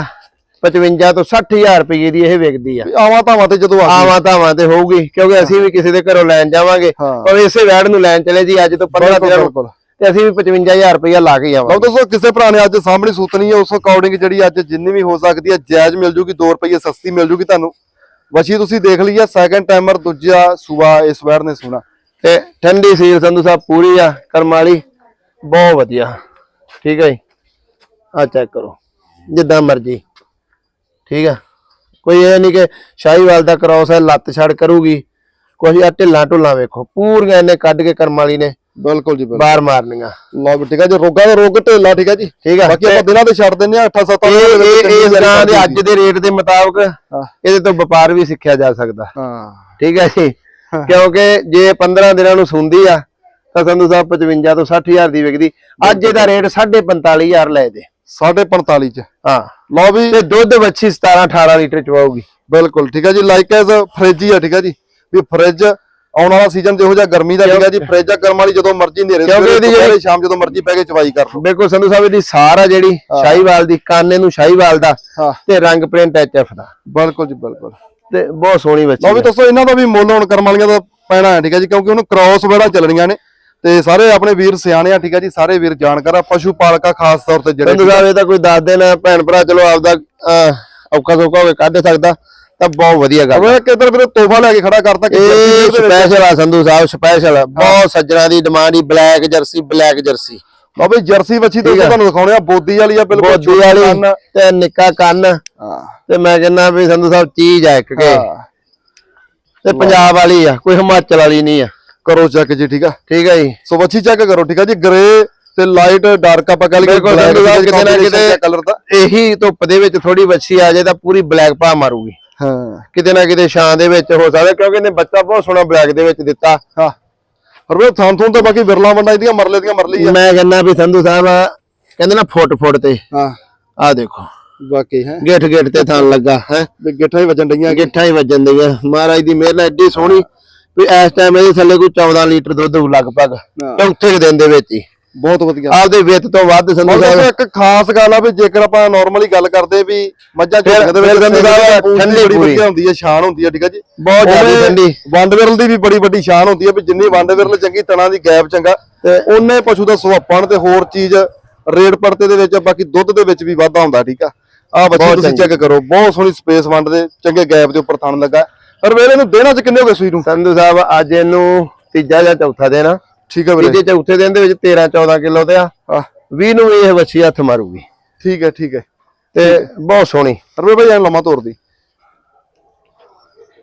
55 ਤੋਂ 60000 ਰੁਪਏ ਦੀ ਇਹ ਵਿਕਦੀ ਆ। ਆਵਾਂ ਧਾਵਾਂ ਤੇ ਜਦੋਂ ਆਵਾਂ ਧਾਵਾਂ ਤੇ ਹੋਊਗੀ ਕਿਉਂਕਿ ਅਸੀਂ ਵੀ ਕਿਸੇ ਦੇ ਘਰੋਂ ਲੈਣ ਜਾਵਾਂਗੇ ਹਾਂ। ਪਰ ਇਸੇ ਵੈੜ ਨੂੰ ਲੈਣ ਚਲੇ ਜੀ ਅੱਜ ਤੋਂ 15 ਬਿਲਕੁਲ ਦਿਨਾਂ ਤੇ ਅਸੀਂ ਵੀ 55000 ਰੁਪਇਆ ਲਾ ਕੇ ਲਓ ਜਾਵਾਂਗੇ ਦੋਸਤੋ ਕਿਸੇ ਭਰਾ ਨੇ ਅੱਜ ਸਾਹਮਣੇ ਸੂਤਨੀ ਹੈ ਉਸ ਅਕੋਰਡਿੰਗ ਜਿਹੜੀ ਅੱਜ ਜਿੰਨੀ ਵੀ ਹੋ ਸਕਦੀ ਹੈ ਜਾਇਜ਼ ਮਿਲ ਜੂਗੀ 2 ਰੁਪਏ ਸਸਤੀ ਮਿਲ ਜੂਗੀ ਤੁਹਾਨੂੰ। ਵਸ਼ੀ ਤੁਸੀਂ ਦੇਖ ਲਈ ਆ ਸੈਕੰਡ ਟਾਈਮਰ ਦੂਜਾ ਸੂਆ ਇਸ ਵਾਰ ਨੇ ਸੁਣਾ। ਤੇ ਠੰਡੀ ਸੀਲ ਸੰਧੂ ਸਾਹਿਬ ਪੂਰੀ ਆ ਕਰਮ ਵਾਲੀ ਬਹੁਤ ਵਧੀਆ। ਠੀਕ ਹੈ ਜੀ? ਆ ਚੈੱਕ ਕਰੋ ਜਿੱਦਾਂ ਮਰਜ਼ੀ। ਠੀਕ ਆ? ਕੋਈ ਇਹ ਨਹੀਂ ਕਿ ਸ਼ਾਹੀਵਾਲ ਦਾ ਕ੍ਰਾਸ ਹੈ ਲੱਤ ਛੜ ਕਰੂਗੀ। ਕੁਝ ਆ ਢਿੱਲਾਂ ਢੁੱਲਾਂ ਵੇਖੋ ਪੂਰੀਆਂ ਇਹਨੇ ਕੱਢ ਕੇ ਕਰਮ ਵਾਲੀ ਨੇ ਬਿਲਕੁਲ ਜੀ ਬਿਲਕੁਲ। ਬਾਹਰ ਮਾਰਨੀਆਂ। ਲਓ ਵੀ ਠੀਕ ਹੈ ਜੀ ਰੋਗਾ ਦਾ ਰੋਗ ਢੇਲਾ ਠੀਕ ਹੈ ਜੀ। ਠੀਕ ਆ। ਬਾਕੀ ਆਪਾਂ ਦਿਨਾਂ ਤੇ ਛੱਡ ਦਿੰਨੇ ਆ 8 7 ਇਹ ਇਹ ਇਸ ਤਰ੍ਹਾਂ ਦੇ ਅੱਜ ਦੇ ਰੇਟ ਦੇ ਮੁਤਾਬਕ ਇਹਦੇ ਤੋਂ ਵਪਾਰ ਵੀ ਸਿੱਖਿਆ ਜਾ ਸਕਦਾ। ਹਾਂ। ਠੀਕ ਹੈ ਜੀ। ਕਿਉਂਕਿ ਜੇ 15 ਦਿਨਾਂ ਨੂੰ ਸੁੰਦੀ ਆ ਤਾਂ ਸੰਧੂ ਸਾਹਿਬ 55 ਤੋਂ 60000 ਦੀ ਵਿਕਦੀ। ਅੱਜ ਇਹਦਾ ਰੇਟ 45000 ਲੈ ਦੇ 45 ਚ। ਹਾਂ। ਲਓ ਵੀ ਤੇ ਦੁੱਧ ਵੱਛੀ 17 18 ਲੀਟਰ ਚਵਾਉਗੀ ਬਿਲਕੁਲ ਠੀਕ ਹੈ ਜੀ ਲਾਈਕ ਐਜ਼ ਫ੍ਰਿਜ ਹੀ ਆ ਠੀਕ ਹੈ ਜੀ। ਵੀ ਫ੍ਰਿਜ ਆਉਣ ਵਾਲਾ ਸੀਜ਼ਨ ਜਿਹੋ ਜਿਹਾ ਗਰਮੀ ਦਾ ਹੈ ਜੀ ਫ੍ਰਿਜ ਆ ਕਰਮ ਵਾਲੀ ਜਦੋਂ ਮਰਜ਼ੀ ਹਨੇਰੇ ਕਿਉਂਕਿ ਇਹਦੀ ਦੁਪਹਿਰੇ ਸ਼ਾਮ ਜਦੋਂ ਮਰਜ਼ੀ ਪੈ ਕੇ ਚਵਾਈ ਕਰ ਲਓ। ਬਿਲਕੁਲ ਸੰਧੂ ਸਾਹਿਬ ਇਹਦੀ ਸਾਰ ਆ ਜਿਹੜੀ ਸ਼ਾਹੀਵਾਲ ਦੀ ਕਾਨੇ ਨੂੰ ਸ਼ਾਹੀਵਾਲ ਦਾ ਤੇ ਰੰਗ ਪ੍ਰਿੰਟ ਐਚਐਫ ਦਾ। ਬਿਲਕੁਲ ਜੀ ਬਿਲਕੁਲ। ਤੇ ਬਹੁਤ ਸੋਹਣੀ ਬੱਚੀ ਲਓ ਵੀ ਦੋਸਤੋ ਇਹਨਾਂ ਦਾ ਵੀ ਮੁੱਲ ਹੁਣ ਕਰਮ ਵਾਲੀਆਂ ਦਾ ਪੈਣਾ ਹੈ ਠੀਕ ਹੈ ਜੀ ਕਿਉਂਕਿ ਉਹਨੂੰ ਕ੍ਰਾਸ ਵਗੈਰਾ ਚੱਲਣੀਆਂ ਨੇ। ਤੇ ਸਾਰੇ ਆਪਣੇ ਵੀਰ ਸਿਆਣੇ ਆ ਠੀਕ ਆ ਜੀ ਸਾਰੇ ਵੀਰ ਜਾਣਕਾਰ ਆ ਪਸ਼ੂ ਪਾਲਕਾ ਖਾਸ ਤੌਰ ਤੇ ਜਿਹੜੇ ਸੰਧੂ ਸਾਹਿਬ ਇਹ ਤਾਂ ਕੋਈ ਦੱਸ ਦੇਣਾ ਭੈਣ ਭਰਾ ਚਲੋ ਆਪਦਾ ਔਖਾ ਸੌਖਾ ਹੋਵੇ ਕੱਢ ਸਕਦਾ। ਤਾਂ ਬਹੁਤ ਵਧੀਆ ਗੱਲ ਆ। ਉਹ ਕਿਧਰ ਵੀਰੇ ਤੋਹਫਾ ਲੈ ਕੇ ਖੜਾ ਕਰਤਾ ਕਿ ਇਹ ਸਪੈਸ਼ਲ ਆ ਸੰਧੂ ਸਾਹਿਬ ਸਪੈਸ਼ਲ ਬਹੁਤ ਸੱਜਣਾ ਦੀ ਡਿਮਾਂਡ ਹੀ ਬਲੈਕ ਜਰਸੀ ਬਲੈਕ ਜਰਸੀ ਬਾਬੇ ਜਰਸੀ ਵੱਛੀ ਦੋਸਤੋ ਤੁਹਾਨੂੰ ਦਿਖਾਉਣੇ ਆ ਬੋਦੀ ਵਾਲੀ ਆ ਬਿਲਕੁਲ ਬੋਦੀ ਵਾਲੀ। ਤੇ ਨਿੱਕਾ ਕੰਨ। ਹਾਂ। ਤੇ ਮੈਂ ਕਹਿੰਦਾ ਵੀ ਸੰਧੂ ਸਾਹਿਬ ਚੀਜ਼ ਆ ਇੱਕ ਕੇ। ਹਾਂ। ਤੇ ਪੰਜਾਬ ਵਾਲੀ ਆ ਕੋਈ ਹਿਮਾਚਲ ਵਾਲੀ ਨਹੀਂ ਆ। ਕਰੋ ਚੈੱਕ ਜੀ ਠੀਕ ਆ? ਠੀਕ ਹੈ ਜੀ। ਸੋ ਵੱਛੀ ਚੈੱਕ ਕਰੋ ਠੀਕ ਆ ਜੀ? ਗ੍ਰੇ ਤੇ ਲਾਈਟ ਡਾਰਕ ਆਪਾਂ ਕਹਿ ਲਈਏ ਕਿਤੇ ਨਾ ਕਿਤੇ ਕਲਰ ਦਾ ਇਹੀ ਧੁੱਪ ਦੇ ਵਿੱਚ ਥੋੜੀ ਵੱਛੀ ਆ ਜਾਏ ਤਾਂ ਪੂਰੀ ਬਲੈਕ ਭਾ ਮਾਰੂਗੀ। ਹਾਂ। ਕਿਤੇ ਨਾ ਕਿਤੇ ਛਾਂ ਦੇ ਵਿੱਚ ਹੋ ਸਕਦਾ ਕਿਉਂਕਿ ਇਹਨੇ ਬੱਚਾ ਬਹੁਤ ਸੋਹਣਾ ਬਲੈਕ ਦੇ ਵਿੱਚ ਦਿੱਤਾ। ਹਾਂ। ਪਰ ਵੇ ਥਾਂ ਥੂੰ ਤੇ ਬਾਕੀ ਵਿਰਲਾ ਵੰਡਾ ਇਹਦੀਆਂ ਮਰਲੇ ਦੀਆਂ ਮਰਲੀ ਆ। ਮੈਂ ਕਹਿੰਦਾ ਵੀ ਸੰਧੂ ਸਾਹਿਬ ਕਹਿੰਦੇ ਨਾ ਫੁੱਟ ਫੁੱਟ ਤੇ। ਹਾਂ। ਆਹ ਦੇਖੋ। ਵਾਕਈ ਹੈ। ਗੇਠ ਗੇਠ ਤੇ ਥਾਂ ਲੱਗਾ ਹੈ। ਗਿੱਠਾਂ ਹੀ ਵੱਜਣ ਡਈਆਂ ਗਿੱਠਾਂ ਹੀ ਵੱਜਣ ਦੀਆਂ ਮਹਾਰਾਜ ਦੀ ਮਿਹਰ ਨਾਲ ਐਡੀ ਸੋਹਣੀ ਵੀ ਇਸ ਟਾਈਮ ਇਹਦੇ ਥੱਲੇ ਕੋਈ 14 ਲੀਟਰ ਦੁੱਧ ਲਗਭਗ। ਚੌਥੇ ਦਿਨ ਦੇ ਵਿੱਚ ਹੀ। ਬਹੁਤ ਵਧੀਆ। ਆਪਦੇ ਵਿੱਤ ਤੋਂ ਵੱਧ ਸੰਧੂ ਸਾਹਿਬ ਇੱਕ ਖਾਸ ਗੱਲ ਆ ਵੀ ਜੇਕਰ ਆਪਾਂ ਨਾਰਮਲੀ ਗੱਲ ਕਰਦੇ ਵੀ ਮੱਝਾਂ ਝੋਟੀਆਂ ਦੇ ਫਿਰ ਵਿੱਚ ਸੰਧੂ ਸਾਹਿਬ ਪੂੰਛ ਦੀ ਠੰਡੀ ਬੜੀ ਪੂਰੀ। ਵਧੀਆ ਹੁੰਦੀ ਹੈ ਸ਼ਾਨ ਹੁੰਦੀ ਹੈ ਠੀਕ ਹੈ ਜੀ। ਬਹੁਤ ਜ਼ਿਆਦਾ ਉਵੇਂ ਠੰਡੀ। ਵੰਡ ਵਿਰਲ ਦੀ ਵੀ ਬੜੀ ਵੱਡੀ ਸ਼ਾਨ ਹੁੰਦੀ ਹੈ ਵੀ ਜਿੰਨੀ ਵੰਡ ਵਿਰਲ ਚੰਗੀ ਤਣਾ ਦੀ ਗੈਪ ਚੰਗਾ। ਤੇ ਉਹਨੇ ਪਸ਼ੂ ਦਾ ਸੁਭਾਪਣ ਤੇ ਹੋਰ ਚੀਜ਼ ਰੇਡ ਪੜਤੇ ਦੇ ਵਿੱਚ ਬਾਕੀ ਦੁੱਧ ਦੇ ਵਿੱਚ ਵੀ ਵਾਧਾ ਹੁੰਦਾ ਠੀਕ ਆ। ਆ ਬੱਚੇ ਤੁਸੀਂ। ਚੈੱਕ ਕਰੋ ਬਹੁਤ ਸੋਹਣੀ ਸਪੇਸ ਵੰਡ ਦੇ ਚੰਗੇ ਗੈਪ ਦੇ ਉੱਪਰ ਥਣ ਲੱਗਾ। ਪਰ ਵੇਲੇ ਨੂੰ ਦੇਣਾ ਚ ਕਿੰਨੇ ਹੋ ਗਏ ਸੂਈ ਨੂੰ? ਸੰਧੂ ਸਾਹਿਬ ਅੱਜ ਇਹਨੂੰ ਤੀਜਾ ਜਾਂ ਚੌਥਾ ਆ ਠੀਕ ਹੈ ਵੀਰੇ। ਤੀਜੇ ਚੌਥੇ ਦਿਨ ਦੇ ਵਿੱਚ 13 14 ਕਿਲੋ ਤੇ ਆ। ਆ 20 ਨੂੰ ਇਹ ਵੱਛੀ ਹੱਥ ਮਾਰੂਗੀ। ਠੀਕ ਹੈ ਠੀਕ ਹੈ ਤੇ ਬਹੁਤ ਸੋਹਣੀ। ਰਵੇ ਭਾਈ ਐਨ ਲੰਮਾ ਤੋਰਦੀ।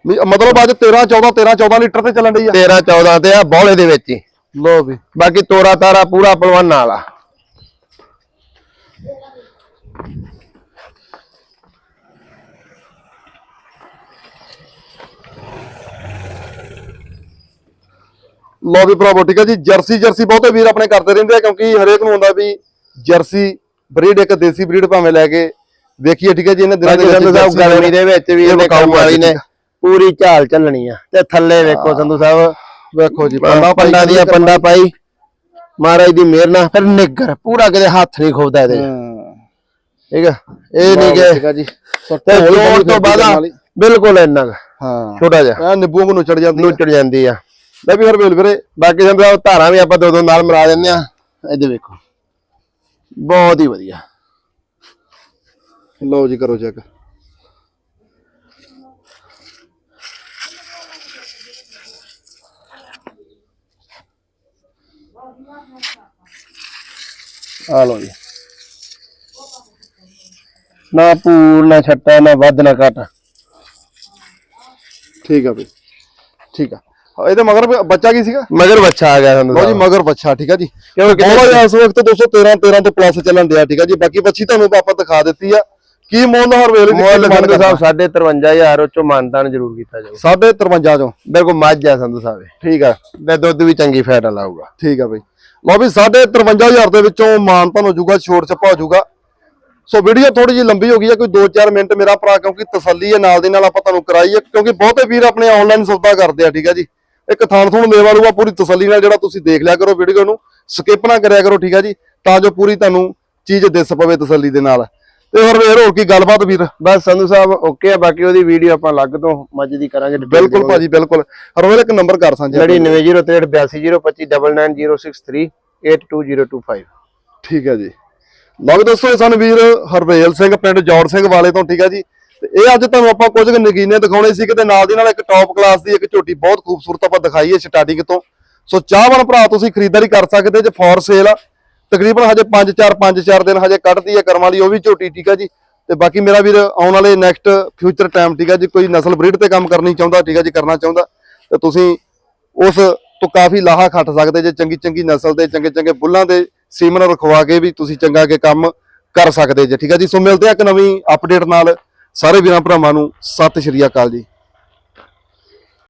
ਮਤਲਬ ਅੱਜ 13 14 13 14 ਲੀਟਰ ਤੇ ਚੱਲਣ ਡਈ ਆ। 13 14 ਤੇ ਆ ਬੌਲੇ ਦੇ ਵਿੱਚ ਹੀ। ਲੋ ਵੀ। ਬਾਕੀ ਤੋਰਾ ਤਾਰਾ ਪੂਰਾ ਪਹਿਲਵਾਨ ਨਾਲ ਆ। ਲੋ ਵੀ ਭਰਾਵੋ ਠੀਕ ਹੈ ਜੀ। ਜਰਸੀ ਜਰਸੀ ਬਹੁਤੇ ਵੀਰ ਆਪਣੇ ਕਰਦੇ ਰਹਿੰਦੇ ਆ ਕਿਉਂਕਿ ਹਰੇਕ ਨੂੰ ਹੁੰਦਾ ਵੀ ਜਰਸੀ ਬਰੀਡ ਇੱਕ ਦੇਸੀ ਬਰੀਡ ਭਾਵੇਂ ਲੈ ਕੇ ਵੇਖੀਏ ਠੀਕ ਹੈ ਜੀ ਇਹਨੇ ਦਿਨਾਂ ਦੇ ਵਿੱਚ ਗਰਮੀ ਦੇ ਵਿੱਚ ਵੀ ਇਹ ਇਹਨੇ ਕੰਮ ਵਾਲੀ ਨੇ। ਪੂਰੀ ਝਾਲ ਚੱਲਣੀ ਆ। ਤੇ ਥੱਲੇ ਵੇਖੋ ਸੰਧੂ ਸਾਹਿਬ। ਵੇਖੋ ਜੀ ਪੰਡਾ ਪੰਡਾ ਦੀਆਂ ਪੰਡਾ ਪਾਈ। ਮਹਾਰਾਜ ਦੀ ਮਿਹਰ ਨਾਲ ਫਿਰ ਨਿੱਗਰ ਪੂਰਾ ਕਿਤੇ ਹੱਥ ਨਹੀਂ ਖੋਬਦਾ ਇਹਦੇ। ਠੀਕ ਆ ਇਹ ਨਹੀਂ ਕਿ ਠੀਕ ਹੈ ਜੀ। ਤੇ ਜੋੜ ਤੋਂ ਬਾਅਦ ਬਿਲਕੁਲ ਇੰਨਾ ਹਾਂ। ਛੋਟਾ ਜਿਹਾ। ਇਹ ਨਿੱਬੂ ਨੂੰ ਚੜ ਜਾਂਦੀ ਨੂਚੜ ਜਾਂਦੀ ਆ। ਲੈ ਵੀ ਹਰਵੇਲ ਵੀਰੇ, ਬਾਕੀ ਸੰਧੂ ਸਾਹਿਬ ਧਾਰਾਂ ਵੀ ਆਪਾਂ ਦੋ ਦੋ ਨਾਲ ਮਰਾ ਦਿੰਦੇ ਆ। ਇਹਦੇ ਵੇਖੋ, ਬਹੁਤ ਹੀ ਵਧੀਆ। ਲਓ ਜੀ, ਕਰੋ ਚੈੱਕ ਆ ਲਓ ਜੀ। ਨਾ ਪੂਰ, ਨਾ ਛੱਟਾ, ਨਾ ਵੱਧ, ਨਾ ਘਟ। ਠੀਕ ਆ ਬਈ ਠੀਕ ਆ। ਇਹਦੇ ਮਗਰ ਬੱਚਾ ਕੀ ਸੀਗਾ? ਮਗਰ ਬੱਚਾ ਆ ਗਿਆ ਸੰਧੂ ਲਓ ਜੀ ਮਗਰ ਬੱਚਾ ਠੀਕ ਆ ਜੀ। ਬਹੁਤ ਜ਼ਿਆਦਾ ਇਸ ਵਕਤ 213 13 ਤੋਂ ਪਲੱਸ ਚੱਲਣ ਡਿਆ ਠੀਕ ਆ ਜੀ। ਬਾਕੀ ਬੱਚੀ ਤੁਹਾਨੂੰ ਆਪਾਂ ਦਿਖਾ ਦਿੱਤੀ ਆ। ਕੀ ਮੁੱਲ ਹਰ ਵੇਲੇ ਮੁੱਲ ਸੰਧੂ ਸਾਹਿਬ 53500 ਉਹ ਚੋਂ ਮਾਨਦਾਨ ਜ਼ਰੂਰ ਕੀਤਾ ਜਾਊ। ਸਾਢੇ 53 ਚੋਂ। ਬਿਲਕੁਲ ਮੱਝ ਆ ਸੰਧੂ ਸਾਹਿਬ। ਠੀਕ ਆ। ਤੇ ਦੁੱਧ ਵੀ ਚੰਗੀ ਫੈਟ ਵਾਲਾ ਆਊਗਾ ਠੀਕ ਆ ਬਈ। ਲਓ ਵੀ ਸਾਢੇ 53000 ਦੇ ਵਿੱਚੋਂ ਮਾਨ ਤੁਹਾਨੂੰ ਹੋ ਜਾਊਗਾ ਛੋਟ ਛਪਾ ਹੋ ਜਾਊਗਾ। ਸੋ ਵੀਡੀਓ ਥੋੜੀ ਜਿਹੀ ਲੰਬੀ ਹੋ ਗਈ ਹੈ ਕੋਈ 2-4 ਮਿੰਟ ਮੇਰਾ ਭਰਾ ਕਿਉਂਕਿ ਤਸੱਲੀ ਹੈ ਨਾਲ ਦੇ ਨਾਲ ਆਪਾਂ ਤੁਹਾਨੂੰ ਕਰਾਈ ਹੈ ਕਿਉਂਕਿ ਬਹੁਤੇ ਵੀਰ ਆਪਣੇ ਆਨਲਾਈਨ ਸੌਦਾ ਕਰਦੇ ਆ ਠੀਕ ਹੈ ਜੀ। ਇੱਕ ਥਾਣ ਥੂਣ ਲੈ ਵਾਲੂਗਾ ਪੂਰੀ ਤਸੱਲੀ ਨਾਲ ਜਿਹੜਾ ਤੁਸੀਂ ਦੇਖ ਲਿਆ ਕਰੋ ਵੀਡੀਓ ਨੂੰ ਸਕਿਪ ਨਾ ਕਰਿਆ ਕਰੋ ਠੀਕ ਹੈ ਜੀ? ਤਾਂ ਜੋ ਪੂਰੀ ਤੁਹਾਨੂੰ ਚੀਜ਼ ਦਿਸ ਪਵੇ ਤਸੱਲੀ ਦੇ ਨਾਲ। ਤੇ ਹੋਰ ਵੇਰ ਹੋਰ ਕੀ ਗੱਲਬਾਤ ਵੀਰ? ਬਸ ਸੰਧੂ ਸਾਹਿਬ ਓਕੇ ਆ ਬਾਕੀ ਉਹਦੀ ਵੀਡੀਓ ਆਪਾਂ ਅਲੱਗ ਤੋਂ ਮੱਝ ਦੀ ਕਰਾਂਗੇ ਬਿਲਕੁਲ। ਭਾਜੀ ਬਿਲਕੁਲ। ਹਰ ਵੇਲੇ ਇੱਕ ਨੰਬਰ ਕਰ ਸਾਂਝਾ 9903829063 ਠੀਕ ਹੈ ਜੀ। ਲਓ ਵੀ ਦੋਸਤੋ ਇਹ ਸਾਨੂੰ ਵੀਰ ਹਰਵੇਲ ਸਿੰਘ ਪਿੰਡ ਜੌੜ ਸਿੰਘ ਵਾਲੇ ਤੋਂ ਠੀਕ ਹੈ ਜੀ? ਇਹ ਅੱਜ ਤੁਹਾਨੂੰ ਆਪਾਂ ਕੁਝ ਨਗੀਨੇ ਦਿਖਾਉਣੇ ਸੀ ਕਿਤੇ ਨਾਲ ਦੀ ਨਾਲ ਇੱਕ ਟੌਪ ਕਲਾਸ ਦੀ ਇੱਕ ਝੋਟੀ ਬਹੁਤ ਖੂਬਸੂਰਤ ਆਪਾਂ ਦਿਖਾਈ ਹੈ ਸਟਾਰਟਿੰਗ ਤੋਂ। ਸੋ ਚਾਹਵਾਨ ਭਰਾ, ਤੁਸੀਂ ਖਰੀਦਦਾਰੀ ਕਰ ਸਕਦੇ ਜੇ ਫੋਰ ਸੇਲ ਆ। ਤਕਰੀਬਨ ਹਜੇ 5-4 5-4 ਦਿਨ ਹਜੇ ਕੱਢਦੀ ਹੈ ਕਰਮ ਵਾਲੀ ਉਹ ਵੀ ਝੋਟੀ, ਠੀਕ ਹੈ ਜੀ। ਤੇ ਬਾਕੀ ਮੇਰਾ ਵੀਰ ਆਉਣ ਵਾਲੇ ਨੈਕਸਟ ਫਿਊਚਰ ਟਾਈਮ ਠੀਕ ਹੈ ਜੀ, ਕੋਈ ਨਸਲ ਬਰੀਡ ਤੇ ਕੰਮ ਕਰਨੀ ਚਾਹੁੰਦਾ, ਠੀਕ ਹੈ ਜੀ, ਕਰਨਾ ਚਾਹੁੰਦਾ, ਤੇ ਤੁਸੀਂ ਉਸ ਤੋਂ ਕਾਫੀ ਲਾਹਾ ਖੱਟ ਸਕਦੇ ਜੇ, ਚੰਗੀ ਚੰਗੀ ਨਸਲ ਦੇ, ਚੰਗੇ ਚੰਗੇ ਬੁੱਲਾਂ ਦੇ ਸੀਮਨ ਰਖਵਾ ਕੇ ਵੀ ਤੁਸੀਂ ਚੰਗਾ ਕੇ ਕੰਮ ਕਰ ਸਕਦੇ ਜੇ, ਠੀਕ ਹੈ ਜੀ। ਸੋ ਮਿਲਦੇ ਆ ਇੱਕ ਨਵੀਂ ਅਪਡੇਟ ਨਾਲ। ਸਾਰੇ ਵੀਰਾਂ ਭਰਾਵਾਂ ਨੂੰ ਸਤਿ ਸ਼੍ਰੀ ਅਕਾਲ ਜੀ।